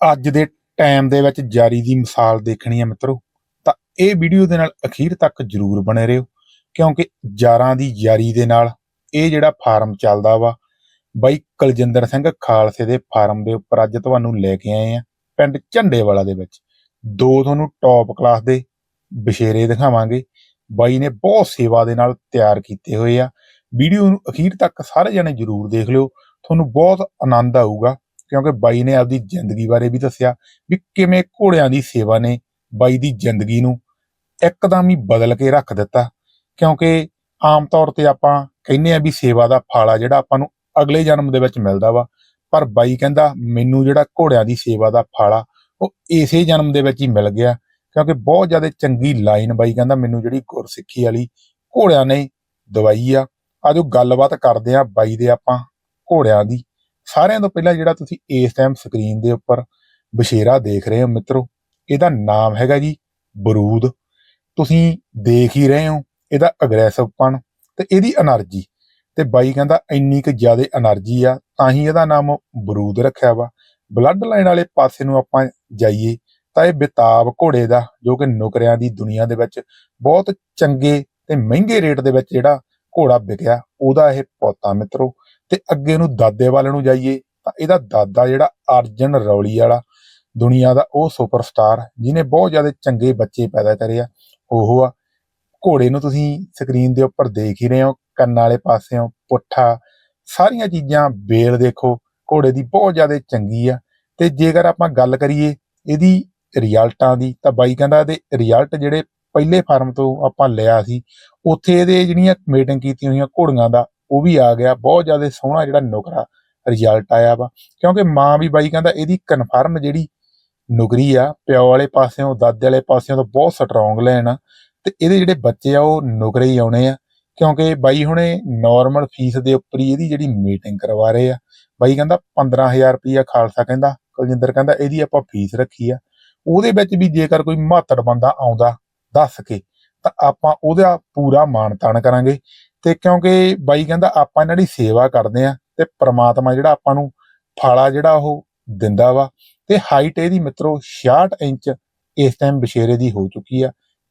ਅੱਜ ਦੇ ਟਾਈਮ ਦੇ ਵਿੱਚ ਜਾਰੀ ਦੀ ਮਿਸਾਲ ਦੇਖਣੀ ਹੈ ਮਿੱਤਰੋ, ਤਾਂ ਇਹ ਵੀਡੀਓ ਦੇ ਨਾਲ ਅਖੀਰ ਤੱਕ ਜਰੂਰ ਬਣੇ ਰਹੋ, ਕਿਉਂਕਿ ਯਾਰਾਂ ਦੀ ਯਾਰੀ ਦੇ ਨਾਲ ਇਹ ਜਿਹੜਾ ਫਾਰਮ ਚੱਲਦਾ ਵਾ, ਬਾਈ ਕੁਲਜਿੰਦਰ ਸਿੰਘ ਖਾਲਸੇ ਦੇ ਫਾਰਮ ਦੇ ਉੱਪਰ ਅੱਜ ਤੁਹਾਨੂੰ ਲੈ ਕੇ ਆਏ ਆ ਪਿੰਡ ਝੰਡੇਵਾਲਾ ਦੇ ਵਿੱਚ। ਦੋ ਤੁਹਾਨੂੰ ਟੌਪ ਕਲਾਸ ਦੇ ਬਸ਼ੇਰੇ ਦਿਖਾਵਾਂਗੇ, ਬਾਈ ਨੇ ਬਹੁਤ ਸੇਵਾ ਦੇ ਨਾਲ ਤਿਆਰ ਕੀਤੇ ਹੋਏ ਆ। ਵੀਡੀਓ ਨੂੰ ਅਖੀਰ ਤੱਕ ਸਾਰੇ ਜਣੇ ਜਰੂਰ ਦੇਖ ਲਿਓ, ਤੁਹਾਨੂੰ ਬਹੁਤ ਆਨੰਦ ਆਊਗਾ। ਕਿਉਂਕਿ ਬਾਈ ਨੇ ਆਪਦੀ ਜ਼ਿੰਦਗੀ ਬਾਰੇ ਵੀ ਦੱਸਿਆ ਵੀ ਕਿਵੇਂ ਘੋੜਿਆਂ ਦੀ ਸੇਵਾ ਨੇ ਬਾਈ ਦੀ ਜ਼ਿੰਦਗੀ ਨੂੰ ਇੱਕਦਮ ਹੀ ਬਦਲ ਕੇ ਰੱਖ ਦਿੱਤਾ। ਕਿਉਂਕਿ ਆਮ ਤੌਰ ਤੇ ਆਪਾਂ ਕਹਿੰਦੇ ਆ ਵੀ ਸੇਵਾ ਦਾ ਫਲ ਆ ਜਿਹੜਾ ਆਪਾਂ ਨੂੰ ਅਗਲੇ ਜਨਮ ਦੇ ਵਿੱਚ ਮਿਲਦਾ ਵਾ, ਪਰ ਬਾਈ ਕਹਿੰਦਾ ਮੈਨੂੰ ਜਿਹੜਾ ਘੋੜਿਆਂ ਦੀ ਸੇਵਾ ਦਾ ਫਲ ਆ ਉਹ ਇਸੇ ਜਨਮ ਦੇ ਵਿੱਚ ਹੀ ਮਿਲ ਗਿਆ। ਕਿਉਂਕਿ ਬਹੁਤ ਜ਼ਿਆਦਾ ਚੰਗੀ ਲਾਈਨ ਬਾਈ ਕਹਿੰਦਾ ਮੈਨੂੰ ਜਿਹੜੀ ਗੁਰਸਿੱਖੀ ਵਾਲੀ ਘੋੜਿਆਂ ਨੇ ਦਵਾਈ ਆ। ਆਜੋ ਗੱਲਬਾਤ ਕਰਦੇ ਆ ਬਾਈ ਦੇ ਆਪਾਂ ਘੋੜਿਆਂ ਦੀ। ਸਾਰਿਆਂ ਤੋਂ ਪਹਿਲਾਂ ਜਿਹੜਾ ਤੁਸੀਂ ਇਸ ਟਾਈਮ ਸਕਰੀਨ ਦੇ ਉੱਪਰ ਬਸ਼ੇਰਾ ਦੇਖ ਰਹੇ ਹੋ ਮਿੱਤਰੋ, ਇਹਦਾ ਨਾਮ ਹੈਗਾ ਜੀ ਬਰੂਦ। ਤੁਸੀਂ ਦੇਖ ਹੀ ਰਹੇ ਹੋ, ਇਹਦਾ ਅਗਰੈਸਿਵਪਨ ਤੇ ਇਹਦੀ એનર્ਜੀ ਤੇ ਬਾਈ ਕਹਿੰਦਾ ਇੰਨੀ ਕੁ ਜ਼ਿਆਦਾ એનર્ਜੀ ਆ, ਤਾਂ ਹੀ ਇਹਦਾ ਨਾਮ ਬਰੂਦ ਰੱਖਿਆ ਵਾ। ਬਲੱਡ ਲਾਈਨ ਵਾਲੇ ਪਾਸੇ ਨੂੰ ਆਪਾਂ ਜਾਈਏ, ਤਾਂ ਇਹ ਬਿਤਾਬ ਘੋੜੇ ਦਾ, ਜੋ ਕਿ ਨੁਕਰਿਆਂ ਦੀ ਦੁਨੀਆ ਦੇ ਵਿੱਚ ਬਹੁਤ ਚੰਗੇ ਤੇ ਮਹਿੰਗੇ ਰੇਟ ਦੇ ਵਿੱਚ ਜਿਹੜਾ ਘੋੜਾ ਵਿਕਿਆ, ਉਹਦਾ ਇਹ ਪੋਤਾ ਮਿੱਤਰੋ। ਤੇ ਅੱਗੇ ਨੂੰ ਦਾਦੇ ਵਾਲੇ ਨੂੰ ਜਾਈਏ, ਤਾਂ ਇਹਦਾ ਦਾਦਾ ਜਿਹੜਾ ਅਰਜਨ ਰੌਲੀ ਵਾਲਾ ਦੁਨੀਆ ਦਾ ਉਹ ਸੁਪਰਸਟਾਰ ਜਿਹਨੇ ਬਹੁਤ ਜ਼ਿਆਦਾ ਚੰਗੇ ਬੱਚੇ ਪੈਦਾ ਕਰੇ ਆ, ਉਹ ਆ। ਘੋੜੇ ਨੂੰ ਤੁਸੀਂ ਸਕਰੀਨ ਦੇ ਉੱਪਰ ਦੇਖ ਹੀ ਰਹੇ ਹੋ, ਕੰਨਾਂ ਵਾਲੇ ਪਾਸਿਓਂ ਪੁੱਠਾ, ਸਾਰੀਆਂ ਚੀਜ਼ਾਂ ਬੇਲ ਦੇਖੋ, ਘੋੜੇ ਦੀ ਬਹੁਤ ਜ਼ਿਆਦਾ ਚੰਗੀ ਆ। ਤੇ ਜੇਕਰ ਆਪਾਂ ਗੱਲ ਕਰੀਏ ਇਹਦੀ ਰਿਜ਼ਲਟਾਂ ਦੀ, ਤਾਂ ਬਾਈ ਕਹਿੰਦਾ ਇਹਦੇ ਰਿਜ਼ਲਟ ਜਿਹੜੇ ਪਹਿਲੇ ਫਾਰਮ ਤੋਂ ਆਪਾਂ ਲਿਆ ਸੀ, ਉੱਥੇ ਇਹਦੇ ਜਿਹੜੀਆਂ ਮੀਟਿੰਗ ਕੀਤੀਆਂ ਹੋਈਆਂ ਘੋੜੀਆਂ ਦਾ ਉਹ ਵੀ ਆ ਗਿਆ, ਬਹੁਤ ਜ਼ਿਆਦਾ ਸੋਹਣਾ ਜਿਹੜਾ ਨੁਕਰਾ ਰਿਜ਼ਲਟ ਆਇਆ ਵਾ। ਕਿਉਂਕਿ ਮਾਂ ਵੀ ਬਾਈ ਕਹਿੰਦਾ ਇਹਦੀ ਕਨਫਰਮ ਜਿਹੜੀ ਨੁਕਰੀ ਆ, ਪਿਓ ਵਾਲੇ ਪਾਸਿਓਂ, ਦਾਦੇ ਵਾਲੇ ਪਾਸਿਓਂ ਤਾਂ ਬਹੁਤ ਸਟਰੋਂਗ ਲੈਣ ਆ ਤੇ ਇਹਦੇ ਜਿਹੜੇ ਬੱਚੇ ਆ, ਉਹ ਨੁਕਰੇ ਹੀ ਆਉਣੇ ਆ। ਕਿਉਂਕਿ ਬਾਈ ਹੁਣੇ ਨਾਰਮਲ ਫੀਸ ਦੇ ਉੱਪਰ ਹੀ ਇਹਦੀ ਜਿਹੜੀ ਮੀਟਿੰਗ ਕਰਵਾ ਰਹੇ ਆ। ਬਾਈ ਕਹਿੰਦਾ 15000 ਰੁਪਈਆ ਖਾਲਸਾ ਕਹਿੰਦਾ, ਕੁਲਜਿੰਦਰ ਕਹਿੰਦਾ ਇਹਦੀ ਆਪਾਂ ਫੀਸ ਰੱਖੀ ਆ। ਉਹਦੇ ਵਿੱਚ ਵੀ ਜੇਕਰ ਕੋਈ ਮਹੱਤੜ ਬੰਦਾ ਆਉਂਦਾ ਦੱਸ ਕੇ, ਤਾਂ ਆਪਾਂ ਉਹਦਾ ਪੂਰਾ ਮਾਣ ਤਾਣ ਕਰਾਂਗੇ। ਤੇ ਕਿਉਂਕਿ ਬਾਈ ਕਹਿੰਦਾ ਆਪਾਂ ਇਹਨਾਂ ਦੀ ਸੇਵਾ ਕਰਦੇ ਆ ਤੇ ਪ੍ਰਮਾਤਮਾ ਜਿਹੜਾ ਆਪਾਂ ਨੂੰ ਫਾਲਾ ਜਿਹੜਾ ਉਹ ਦਿੰਦਾ ਵਾ ਤੇ ਹਾਈਟ ਇਹਦੀ ਮਿੱਤਰੋ 66 ਇੰਚ ਇਸ ਟਾਈਮ ਬਸ਼ੇਰੇ ਦੀ ਹੋ ਚੁੱਕੀ ਆ,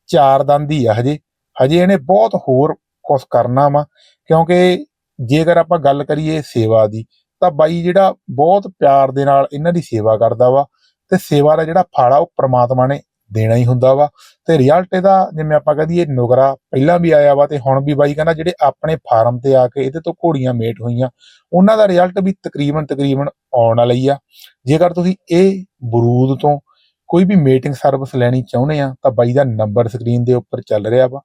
ਚਾਰ ਦੰਦ ਹੀ ਆ ਹਜੇ ਹਜੇ ਇਹਨੇ ਬਹੁਤ ਹੋਰ ਕੁਝ ਕਰਨਾ ਵਾ, ਕਿਉਂਕਿ ਜੇਕਰ ਆਪਾਂ ਗੱਲ ਕਰੀਏ ਸੇਵਾ ਦੀ, ਤਾਂ ਬਾਈ ਜਿਹੜਾ ਬਹੁਤ ਪਿਆਰ ਦੇ ਨਾਲ ਇਹਨਾਂ ਦੀ ਸੇਵਾ ਕਰਦਾ ਵਾ ਤੇ ਸੇਵਾ ਦਾ ਜਿਹੜਾ ਫਲ ਉਹ ਪ੍ਰਮਾਤਮਾ ਨੇ ਦੇਣਾ ਹੀ ਹੁੰਦਾ ਵਾ। ਤੇ ਰਿਜ਼ਲਟ ਇਹਦਾ, ਜਿਵੇਂ ਆਪਾਂ ਕਹਦੀਏ ਨੁਗਰਾ ਪਹਿਲਾਂ ਵੀ ਆਇਆ ਵਾ ਤੇ ਹੁਣ ਵੀ ਬਾਈ ਕਹਿੰਦਾ ਜਿਹੜੇ ਆਪਣੇ ਫਾਰਮ ਤੇ ਆ ਕੇ ਇਹਦੇ ਤੋਂ ਘੋੜੀਆਂ ਮੇਟ ਹੋਈਆਂ, ਉਹਨਾਂ ਦਾ ਰਿਜ਼ਲਟ ਵੀ ਤਕਰੀਬਨ ਤਕਰੀਬਨ ਆਉਣ ਵਾਲਾ ਹੀ ਆ। ਜੇਕਰ ਤੁਸੀਂ ਇਹ ਬਰੂਦ ਤੋਂ ਕੋਈ ਵੀ ਮੀਟਿੰਗ ਸਰਵਿਸ ਲੈਣੀ ਚਾਹੁੰਦੇ ਆ, ਤਾਂ ਬਾਈ ਦਾ ਨੰਬਰ ਸਕਰੀਨ ਦੇ ਉੱਪਰ ਚੱਲ ਰਿਹਾ ਵਾ।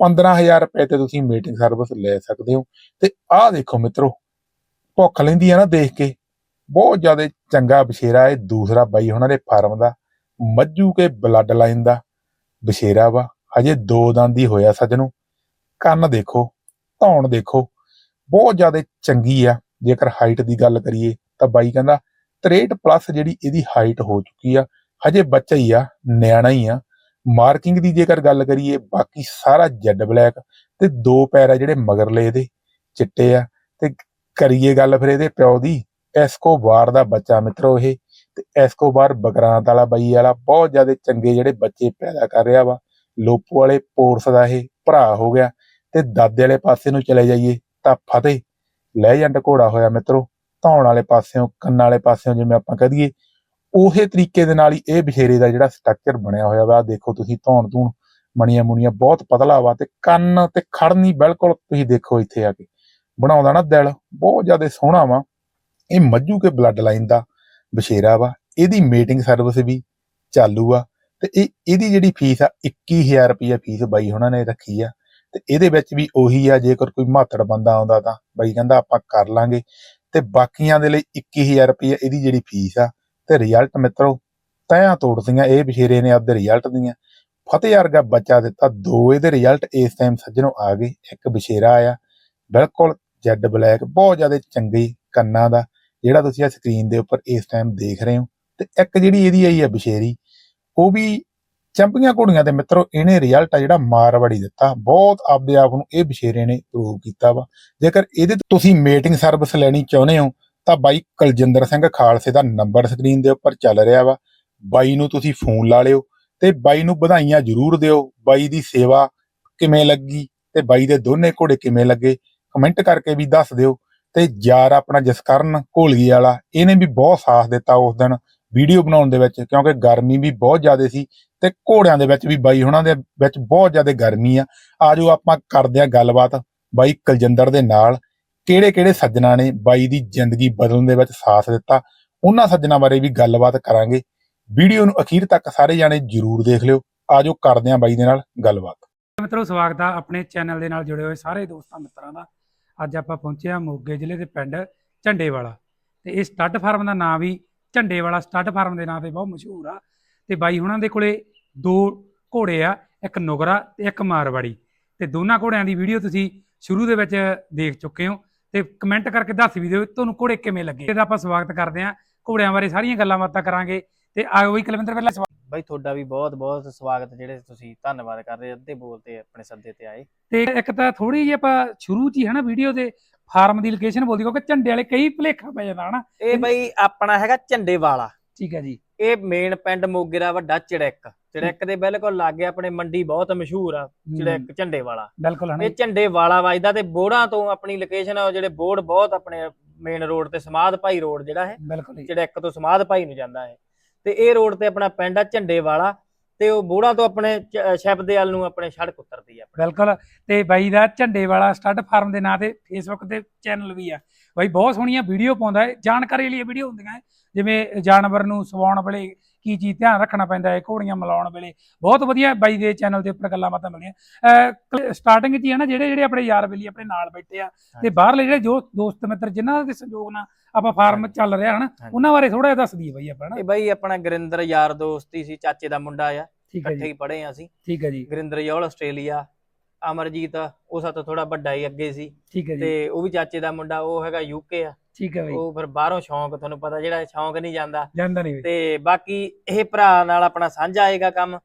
15000 ਰੁਪਏ ਤੇ ਤੁਸੀਂ ਮੀਟਿੰਗ ਸਰਵਿਸ ਲੈ ਸਕਦੇ ਹੋ। ਤੇ ਆਹ ਦੇਖੋ ਮਿੱਤਰੋ, ਭੁੱਖ ਲੈਂਦੀ ਆ ਨਾ ਦੇਖ ਕੇ। ਬਹੁਤ ਜ਼ਿਆਦਾ ਚੰਗਾ ਬਸ਼ੇਰਾ ਇਹ ਦੂਸਰਾ ਬਾਈ ਉਹਨਾਂ ਦੇ ਫਾਰਮ ਦਾ। ਮੱਝੂ ਕੇ ਬਲੱਡ ਲਾਈਨ ਦਾ ਬਸ਼ੇਰਾ ਵਾ। ਹਜੇ ਦੋ ਦੰਦ ਹੀ ਹੋਇਆ ਸੱਜਣੋ। ਕੰਨ ਦੇਖੋ, ਧੌਣ ਦੇਖੋ, ਬਹੁਤ ਜ਼ਿਆਦਾ ਚੰਗੀ ਆ। ਜੇਕਰ ਹਾਈਟ ਦੀ ਗੱਲ ਕਰੀਏ ਤਾਂ ਬਾਈ ਕਹਿੰਦਾ 63 ਪਲੱਸ ਜਿਹੜੀ ਇਹਦੀ ਹਾਈਟ ਹੋ ਚੁੱਕੀ ਆ। ਹਜੇ ਬੱਚਾ ਹੀ ਆ, ਨਿਆਣਾ ਹੀ ਆ। ਮਾਰਕਿੰਗ ਦੀ ਜੇਕਰ ਗੱਲ ਕਰੀਏ, ਬਾਕੀ ਸਾਰਾ ਜੈਡ ਬਲੈਕ ਤੇ ਦੋ ਪੈਰ ਆ ਜਿਹੜੇ ਮਗਰਲੇ ਇਹਦੇ, ਚਿੱਟੇ ਆ। ਤੇ ਕਰੀਏ ਗੱਲ ਫਿਰ ਇਹਦੇ ਪਿਓ ਦੀ ਐਸਕੋਬਾਰ ਦਾ ਬੱਚਾ ਮਿੱਤਰੋ ਇਹ। ਤੇ ਇਸ ਐਸਕੋਬਾਰ ਬਗਰਾਂਤ ਵਾਲਾ ਬਈ ਵਾਲਾ ਬਹੁਤ ਜ਼ਿਆਦਾ ਚੰਗੇ ਜਿਹੜੇ ਬੱਚੇ ਪੈਦਾ ਕਰ ਰਿਹਾ ਵਾ। ਲੋਪੋ ਵਾਲੇ ਪੋਰਸ ਦਾ ਇਹ ਭਰਾ ਹੋ ਗਿਆ ਤੇ ਦਾਦੇ ਵਾਲੇ ਪਾਸੇ ਨੂੰ ਚਲੇ ਜਾਈਏ ਤਾਂ ਫਤਿਹ। ਲੈਜੈਂਡ ਘੋੜਾ ਹੋਇਆ ਮਿੱਤਰੋ, ਧੌਣ ਵਾਲੇ ਪਾਸਿਓਂ, ਕੰਨ ਵਾਲੇ ਪਾਸਿਓਂ ਜਿਵੇਂ ਆਪਾਂ ਕਹਦੀਏ ਉਹੇ ਤਰੀਕੇ ਦੇ ਨਾਲ ਹੀ ਇਹ ਬਛੇਰੇ ਦਾ ਜਿਹੜਾ ਸਟਰਕਚਰ ਬਣਿਆ ਹੋਇਆ ਵਾ। ਦੇਖੋ ਤੁਸੀਂ ਧੌਣ ਧੂਣ ਮਣੀਆਂ ਮੁਣੀਆਂ ਬਹੁਤ ਪਤਲਾ ਵਾ ਤੇ ਕੰਨ ਤੇ ਖੜਨੀ ਬਿਲਕੁਲ, ਤੁਸੀਂ ਦੇਖੋ ਇੱਥੇ ਆ ਕੇ। ਬਣਾਉਂਦਾ ਨਾ ਦਿਲ, ਬਹੁਤ ਜ਼ਿਆਦਾ ਸੋਹਣਾ ਵਾ। ਇਹ ਮੱਝੂ ਕੇ ਬਲੱਡ ਲਾਈਨ ਦਾ ਬਸ਼ੇਰਾ ਵਾ, ਇਹਦੀ ਮੀਟਿੰਗ ਸਰਵਿਸ ਵੀ ਚਾਲੂ ਆ ਤੇ ਇਹ, ਇਹਦੀ ਜਿਹੜੀ ਫੀਸ ਆ 21000 ਰੁਪਏ ਫੀਸ ਬਾਈ ਉਹਨਾਂ ਨੇ ਰੱਖੀ ਆ ਤੇ ਇਹਦੇ ਵਿੱਚ ਵੀ ਉਹੀ ਆ, ਜੇਕਰ ਕੋਈ ਮਾਤੜ ਬੰਦਾ ਆਉਂਦਾ ਤਾਂ ਬਾਈ ਕਹਿੰਦਾ ਆਪਾਂ ਕਰ ਲਾਂਗੇ ਤੇ ਬਾਕੀਆਂ ਦੇ ਲਈ 21000 ਰੁਪਏ ਇਹਦੀ ਜਿਹੜੀ ਫੀਸ ਆ ਤੇ ਰਿਜ਼ਲਟ ਮਿੱਤਰੋ ਤੈਆਂ ਤੋੜਦੀਆਂ ਇਹ ਬਸ਼ੇਰੇ ਨੇ ਆਪਦੇ ਰਿਜ਼ਲਟ ਦੀਆਂ। ਫਤਿਹ ਵਰਗਾ ਬੱਚਾ ਦਿੱਤਾ ਦੋ ਇਹਦੇ ਰਿਜ਼ਲਟ ਇਸ ਟਾਈਮ ਸੱਜਣੋਂ ਆ ਗਏ, ਇੱਕ ਬਸ਼ੇਰਾ ਆਇਆ, ਬਿਲਕੁਲ ਜੈਡ ਬਲੈਕ, ਬਹੁਤ ਜ਼ਿਆਦਾ ਚੰਗੀ ਕੰਨਾਂ ਦਾ। ਜਿਹੜਾ ਤੁਸੀਂ ਆ ਸਕਰੀਨ ਦੇ ਉੱਪਰ ਇਸ ਟਾਈਮ ਦੇਖ ਰਹੇ ਹੋ, ਤੇ ਇੱਕ ਜਿਹੜੀ ਇਹਦੀ ਆਈ ਹੈ ਬਸ਼ੇਰੀ, ਉਹ ਵੀ ਚੰਪੀਆਂ ਘੋੜੀਆਂ ਦੇ ਮਿੱਤਰੋ, ਇਹਨੇ ਰਿਜ਼ਲਟ ਆ ਜਿਹੜਾ ਮਾਰਵਾੜੀ ਦਿੱਤਾ। ਬਹੁਤ ਆਪਦੇ ਆਪ ਨੂੰ ਇਹ ਬਸ਼ੇਰੇ ਨੇ ਪ੍ਰੂਵ ਕੀਤਾ ਵਾ। ਜੇਕਰ ਇਹਦੇ ਤੁਸੀਂ ਮੀਟਿੰਗ ਸਰਵਿਸ ਲੈਣੀ ਚਾਹੁੰਦੇ ਹੋ, ਤਾਂ ਬਾਈ ਕੁਲਜਿੰਦਰ ਸਿੰਘ ਖਾਲਸੇ ਦਾ ਨੰਬਰ ਸਕਰੀਨ ਦੇ ਉੱਪਰ ਚੱਲ ਰਿਹਾ ਵਾ। ਬਾਈ ਨੂੰ ਤੁਸੀਂ ਫੋਨ ਲਾ ਲਿਓ ਤੇ ਬਾਈ ਨੂੰ ਵਧਾਈਆਂ ਜ਼ਰੂਰ ਦਿਓ। ਬਾਈ ਦੀ ਸੇਵਾ ਕਿਵੇਂ ਲੱਗੀ ਤੇ ਬਾਈ ਦੇ ਦੋਨੇ ਘੋੜੇ ਕਿਵੇਂ ਲੱਗੇ ਕਮੈਂਟ ਕਰਕੇ ਵੀ ਦੱਸ ਦਿਓ। ਤੇ ਯਾਰ ਆਪਣਾ ਜਸਕਰਨ ਘੋਲਗੀ ਵਾਲਾ, ਇਹਨੇ ਵੀ ਬਹੁਤ ਸਾਥ ਦਿੱਤਾ ਉਸ ਦਿਨ ਵੀਡੀਓ ਬਣਾਉਣ ਦੇ ਵਿੱਚ, ਕਿਉਂਕਿ ਗਰਮੀ ਵੀ ਬਹੁਤ ਜ਼ਿਆਦਾ ਸੀ ਤੇ ਘੋੜਿਆਂ ਦੇ ਵਿੱਚ ਵੀ ਬਾਈ ਹੁਣਾਂ ਦੇ ਵਿੱਚ ਬਹੁਤ ਜ਼ਿਆਦਾ ਗਰਮੀ ਆ। ਆਜੋ ਆਪਾਂ ਕਰਦੇ ਆ ਗੱਲਬਾਤ ਬਾਈ ਕੁਲਜਿੰਦਰ ਦੇ ਨਾਲ ਕਿਹੜੇ ਕਿਹੜੇ ਸੱਜਣਾ ਨੇ ਬਾਈ ਦੀ ਜ਼ਿੰਦਗੀ ਬਦਲਣ ਦੇ ਵਿੱਚ ਸਾਥ ਦਿੱਤਾ, ਉਹਨਾਂ ਸੱਜਣਾ ਬਾਰੇ ਵੀ ਗੱਲਬਾਤ ਕਰਾਂਗੇ। ਵੀਡੀਓ ਨੂੰ ਅਖੀਰ ਤੱਕ ਸਾਰੇ ਜਾਣੇ ਜਰੂਰ ਦੇਖ ਲਿਓ। ਆਜੋ ਕਰਦੇ ਆ ਬਾਈ ਦੇ ਨਾਲ ਗੱਲਬਾਤ। ਮਿੱਤਰੋ, ਸਵਾਗਤ ਆ ਆਪਣੇ ਚੈਨਲ ਦੇ ਨਾਲ ਜੁੜੇ ਹੋਏ ਸਾਰੇ ਦੋਸਤਾਂ ਮਿੱਤਰਾਂ ਦਾ। ਅੱਜ ਆਪਾਂ ਪਹੁੰਚੇ ਆ ਮੋਗੇ ਜ਼ਿਲ੍ਹੇ ਦੇ ਪਿੰਡ ਝੰਡੇਵਾਲਾ। ਤੇ ਇਹ ਸਟੱਡ ਫਾਰਮ ਦਾ ਨਾਮ ਵੀ ਝੰਡੇਵਾਲਾ ਸਟੱਡ ਫਾਰਮ ਦੇ ਨਾਂ ਤੇ ਬਹੁਤ ਮਸ਼ਹੂਰ ਆ। ਤੇ ਬਾਈ ਹੁਣਾਂ ਦੇ ਕੋਲੇ ਦੋ ਘੋੜੇ ਆ, ਇੱਕ ਨੁਗਰਾ ਤੇ ਇੱਕ ਮਾਰਵਾੜੀ। ਤੇ ਦੋਨਾਂ ਘੋੜਿਆਂ ਦੀ ਵੀਡੀਓ ਤੁਸੀਂ ਸ਼ੁਰੂ ਦੇ ਵਿੱਚ ਦੇਖ ਚੁੱਕੇ ਹੋ ਤੇ ਕਮੈਂਟ ਕਰਕੇ ਦੱਸ ਵੀ ਦਿਓ ਤੁਹਾਨੂੰ ਘੋੜੇ ਕਿਵੇਂ ਲੱਗੇ। ਇਹਦਾ ਆਪਾਂ ਸਵਾਗਤ ਕਰਦੇ ਆ ਘੋੜਿਆਂ ਬਾਰੇ ਸਾਰੀਆਂ ਗੱਲਾਂ ਬਾਤਾਂ ਕਰਾਂਗੇ। ਤੇ ਆਇਓ ਵੀ ਕੁਲਵਿੰਦਰ, ਪਹਿਲਾਂ ਸਵਾ- ਬਾਈ ਤੁਹਾਡਾ ਵੀ ਬਹੁਤ ਬਹੁਤ ਸਵਾਗਤ ਜਿਹੜੇ ਤੁਸੀਂ ਧੰਨਵਾਦ ਕਰ ਰਹੇ ਅੱਧੇ ਬੋਲ ਤੇ ਆਪਣੇ ਸੱਦੇ ਤੇ ਆਏ। ਤੇ ਇੱਕ ਤਾਂ ਥੋੜੀ ਜਿਹੀ ਆਪਾਂ ਸ਼ੁਰੂ ਚ ਹੀ ਹਨਾ ਵੀਡੀਓ ਦੇ ਫਾਰਮ ਦੀ ਲੋਕੇਸ਼ਨ ਬੋਲਦੀ ਕਿਉਂਕਿ ਝੰਡੇ ਵਾਲੇ ਕਈ ਭੁਲੇਖਾ ਪੈ ਜਾਂਦਾ ਹਨਾ। ਇਹ ਬਾਈ ਆਪਣਾ ਹੈਗਾ ਝੰਡੇ ਵਾਲਾ। ਠੀਕ ਹੈ ਜੀ। ਇਹ ਮੇਨ ਪਿੰਡ ਮੋਗੇ ਦਾ ਵੱਡਾ ਚੜੈਕ। ਚੜੈਕ ਦੇ ਬਿਲਕੁਲ ਲਾਗੇ ਆਪਣੇ ਮੰਡੀ ਬਹੁਤ ਮਸ਼ਹੂਰ ਆ ਚੜੈਕ ਝੰਡੇ ਵਾਲਾ। ਬਿਲਕੁਲ ਹਨਾ ਇਹ ਝੰਡੇ ਵਾਲਾ ਵੱਜਦਾ ਤੇ ਬੋੜਾਂ ਤੋਂ ਆਪਣੀ ਲੋਕੇਸ਼ਨ ਆ ਜਿਹੜੇ ਬੋੜ ਬਹੁਤ ਆਪਣੇ ਮੇਨ ਰੋਡ ਤੇ ਸਮਾਧ ਭਾਈ ਰੋਡ ਜਿਹੜਾ ਹੈ ਚੜੈਕ ਤੋਂ ਸਮਾਧ ਭਾਈ ਨੂੰ ਜਾਂਦਾ ਹੈ। ਤੇ ਇਹ ਰੋਡ ਤੇ ਆਪਣਾ ਪਿੰਡ ਆ ਝੰਡੇ ਵਾਲਾ ਤੇ ਉਹ ਬੋੜਾਂ ਤੋਂ ਆਪਣੇ ਸ਼ੈਪਦੇਵਾਲ ਨੂੰ ਆਪਣੇ ਸੜਕ ਉਤਰਦੀ ਆ। ਬਿਲਕੁਲ ਤੇ ਬਾਈ ਦਾ ਝੰਡੇ ਵਾਲਾ ਸਟੱਡ ਫਾਰਮ ਦੇ ਨਾਂ ਤੇ ਫੇਸਬੁੱਕ ਤੇ ਚੈਨਲ ਵੀ ਆ। ਬਾਈ ਬਹੁਤ ਸੋਹਣੀਆਂ ਵੀਡੀਓ ਪਾਉਂਦਾ ਹੈ, ਜਾਣਕਾਰੀ ਲਈ ਵੀਡੀਓ ਹੁੰਦੀਆਂ ਜਿਵੇਂ ਜਾਨਵਰ ਨੂੰ ਸਵਾਉਣ ਵੇਲੇ ਕੀ ਚੀਜ਼ ਧਿਆਨ ਰੱਖਣਾ ਪੈਂਦਾ ਹੈ ਘੋੜੀਆਂ ਮਿਲਾਉਣ ਵੇਲੇ। ਬਹੁਤ ਵਧੀਆ ਬਾਈ ਦੇ ਚੈਨਲ ਦੇ ਉੱਪਰ ਗੱਲਾਂ ਬਾਤਾਂ ਮਿਲਦੀਆਂ ਸਟਾਰਟਿੰਗ 'ਚ ਹੀ ਹੈ ਨਾ ਜਿਹੜੇ ਜਿਹੜੇ ਆਪਣੇ ਯਾਰ ਬੇਲੀ ਆਪਣੇ ਨਾਲ ਬੈਠੇ ਆ ਤੇ। ਬਾਹਰਲੇ ਜਿਹੜੇ ਜੋ ਦੋਸਤ ਮਿੱਤਰ ਜਿਨ੍ਹਾਂ ਦੇ ਸੰਯੋਗ ਨਾਲ ਆਪਾਂ ਫਾਰਮ। ਚੱਲ ਰਿਹਾ ਹਨਾ। ਉਹਨਾਂ ਬਾਰੇ ਥੋੜਾ ਜਿਹਾ ਦੱਸ ਦਈਏ ਬਾਈ ਆਪਾਂ ਨਾ ਇਹ ਬਾਈ ਆਪਣਾ ਗੁਰਿੰਦਰ ਯਾਰ ਦੋਸਤੀ ਸੀ ਚਾਚੇ ਦਾ ਮੁੰਡਾ ਆ ਹੈ ਇਕੱਠੇ ਹੀ ਪੜ੍ਹੇ ਆ ਅਸੀਂ। ਠੀਕ ਹੈ ਜੀ। ਗੁਰਿੰਦਰ ਯੋਲ ਆਸਟ੍ਰੇਲੀਆ ਅਮਰਜੀਤ ਉਹ ਸਾਤੋਂ ਥੋੜਾ ਵੱਡਾ ਹੀ ਅੱਗੇ ਸੀ। ਹੈ ਤੇ ਉਹ ਵੀ ਚਾਚੇ ਦਾ ਮੁੰਡਾ ਉਹ ਹੈਗਾ ਯੂਕੇ ਆ। ਠੀਕ ਹੈ ਬਾਈ। ਉਹ ਫਿਰ ਬਾਹਰੋਂ ਸ਼ੌਂਕ ਤੁਹਾਨੂੰ ਪਤਾ ਜਿਹੜਾ ਸ਼ੌਂਕ ਨਹੀਂ ਜਾਂਦਾ। ਜਾਂਦਾ ਨਹੀਂ ਬਾਈ। ਤੇ ਬਾਕੀ ਇਹ ਭਰਾ ਨਾਲ ਆਪਣਾ ਸਾਂਝਾ ਆਏਗਾ ਕੰਮ।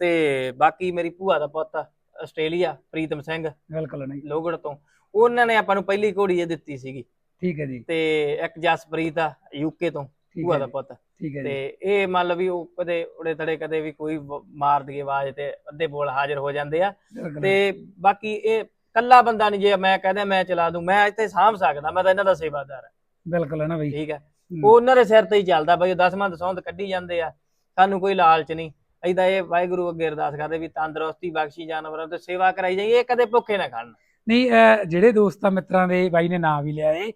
ਤੇ ਬਾਕੀ ਮੇਰੀ ਭੂਆ ਦਾ ਪੁੱਤ ਆਸਟ੍ਰੇਲੀਆ ਪ੍ਰੀਤਮ ਸਿੰਘ। ਬਿਲਕੁਲ ਨਹੀਂ। ਲੋਗੜ ਤੋਂ। ਉਹਨਾਂ ਨੇ ਆਪਾਂ ਨੂੰ ਪਹਿਲੀ ਘੋੜੀ ਇਹ ਦਿੱਤੀ ਸੀਗੀ। ਠੀਕ ਹੈ ਜੀ। ਤੇ ਇੱਕ ਜਸਪ੍ਰੀਤ ਆ ਯੂਕੇ ਤੋਂ ਭੂਆ ਦਾ ਪੁੱਤ। ਠੀਕ ਹੈ ਤੇ ਇਹ ਮੰਨ ਲਓ ਵੀ ਉਹ ਕਦੇ ਉੜੇ ਤੜੇ ਕਦੇ ਵੀ ਕੋਈ ਮਾਰ ਦਈਏ ਆਵਾਜ਼ ਤੇ ਅੱਧੇ ਬੋਲ ਹਾਜ਼ਰ ਹੋ ਜਾਂਦੇ ਆ। ਤੇ ਬਾਕੀ ਇਹ ਕੱਲਾ ਬੰਦਾ ਨਹੀਂ ਜੇ ਮੈਂ ਕਹਦਾ ਮੈਂ ਚਲਾ ਦੂੰ ਮੈਂ ਇੱਥੇ ਸਾਂਭ ਸਕਦਾ ਮੈਂ ਤਾਂ ਇਹਨਾਂ ਦਾ ਸੇਵਾਦਾਰ ਹਾਂ। ਬਿਲਕੁਲ ਹੈ ਨਾ ਬਾਈ। ਠੀਕ ਹੈ। ਉਹ ਉਹਨਾਂ ਦੇ ਸਿਰ ਤੇ ਹੀ ਚੱਲਦਾ ਬਈ ਉਹ ਦਸਵਾਂ ਦਸੌਂਦ ਕੱਢੀ ਜਾਂਦੇ ਆ। ਸਾਨੂੰ ਕੋਈ ਲਾਲਚ ਨਹੀਂ। ਐਦਾਂ ਇਹ ਵਾਹਿਗੁਰੂ ਅੱਗੇ ਅਰਦਾਸ ਕਰਦੇ ਵੀ ਤੰਦਰੁਸਤੀ ਬਖਸ਼ੀ ਜਾਨਵਰਾਂ ਤੇ ਸੇਵਾ ਕਰਾਈ ਜਾਈਏ ਇਹ ਕਦੇ ਭੁੱਖੇ ਨਾ ਖਾਣ ਨਹੀਂ ਅਹ ਜਿਹੜੇ ਦੋਸਤਾਂ ਮਿੱਤਰਾਂ ਦੇ ਬਾਈ ਨੇ ਨਾਂ ਵੀ ਲਿਆ ਏ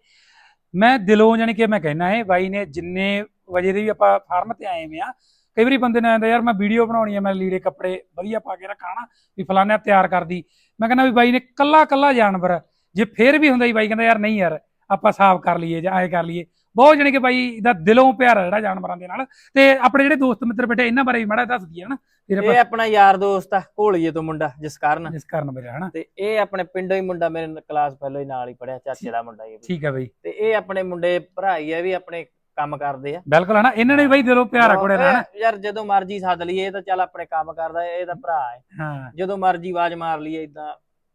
ਮੈਂ ਦਿਲੋਂ ਜਾਣੀ ਕਿ ਮੈਂ ਕਹਿਣਾ ਏ ਬਾਈ ਨੇ ਜਿੰਨੇ ਵਜੇ ਦੇ ਵੀ ਆਪਾਂ ਫਾਰਮ ਤੇ ਆਏ ਵੇ ਆ ਕਈ ਵਾਰੀ ਬੰਦੇ ਨੇ ਆਂਦਾ ਯਾਰ ਮੈਂ ਵੀਡੀਓ ਬਣਾਉਣੀ ਆ ਮੈਂ ਲੀੜੇ ਕੱਪੜੇ ਵਧੀਆ ਪਾ ਕੇ ਰੱਖਾਂ ਨਾ ਵੀ ਫਲਾਣਾ ਤਿਆਰ ਕਰਦੀ। ਮੈਂ ਕਹਿੰਦਾ ਵੀ ਬਾਈ ਨੇ ਕੱਲਾ ਕੱਲਾ ਜਾਨਵਰ ਜੇ ਫੇਰ ਵੀ ਹੁੰਦਾ ਹੀ ਬਾਈ ਕਹਿੰਦਾ ਯਾਰ ਨਹੀਂ ਯਾਰ ਆਪਾਂ ਸਾਫ਼ ਕਰ ਲਈਏ ਜਾਂ ਐ ਕਰ ਲਈਏ। ਬਹੁਤ ਜਾਣੀ ਕਿ ਬਾਈ ਦਾ ਦਿਲੋਂ ਪਿਆਰ ਆ ਜਿਹੜਾ ਜਾਨਵਰਾਂ ਦੇ ਨਾਲ। ਤੇ ਆਪਣੇ ਜਿਹੜੇ ਦੋਸਤ ਮਿੱਤਰ ਬੈਠੇ ਇਹਨਾਂ ਬਾਰੇ ਵੀ ਮਾੜਾ ਦੱਸ ਦਈਏ ਹਨਾ? ਇਹ ਆਪਾਂ ਆਪਣਾ ਯਾਰ ਦੋਸਤ ਆ ਘੋਲੀਏ ਤੋਂ ਮੁੰਡਾ ਜਿਸ ਕਾਰਨ ਜਿਸ ਕਾਰਨ ਮੇਰੇ ਹਨਾ? ਤੇ ਇਹ ਆਪਣੇ ਪਿੰਡੋਂ ਹੀ ਮੁੰਡਾ ਮੇਰੇ ਕਲਾਸ ਪਹਿਲਾਂ ਹੀ ਨਾਲ ਹੀ ਪੜਿਆ ਚਾਚੇ ਦਾ ਮੁੰਡਾ ਇਹ ਠੀਕ ਹੈ ਬਾਈ। ਤੇ ਇਹ ਆਪਣੇ ਮੁੰਡੇ ਭਰਾ ਹੀ ਆ ਵੀ ਆਪਣੇ ਕੰਮ ਕਰਦੇ ਆ। ਬਿਲਕੁਲ ਹਨਾ ਇਹਨਾਂ ਨੇ ਬਾਈ ਦਿਲੋਂ ਪਿਆਰ ਆ ਕੁੜੇ ਦਾ ਹਨਾ ਯਾਰ ਜਦੋਂ ਮਰਜ਼ੀ ਸੱਦ ਲਈਏ ਇਹ ਤਾਂ ਚੱਲ ਆਪਣੇ ਕੰਮ ਕਰਦਾ ਇਹ ਤਾਂ ਭਰਾ ਹੈ। ਹਾਂ। ਜਦੋਂ ਮਰਜ਼ੀ ਆਵਾਜ਼ ਮਾਰ ਲਈਏ ਇਦਾਂ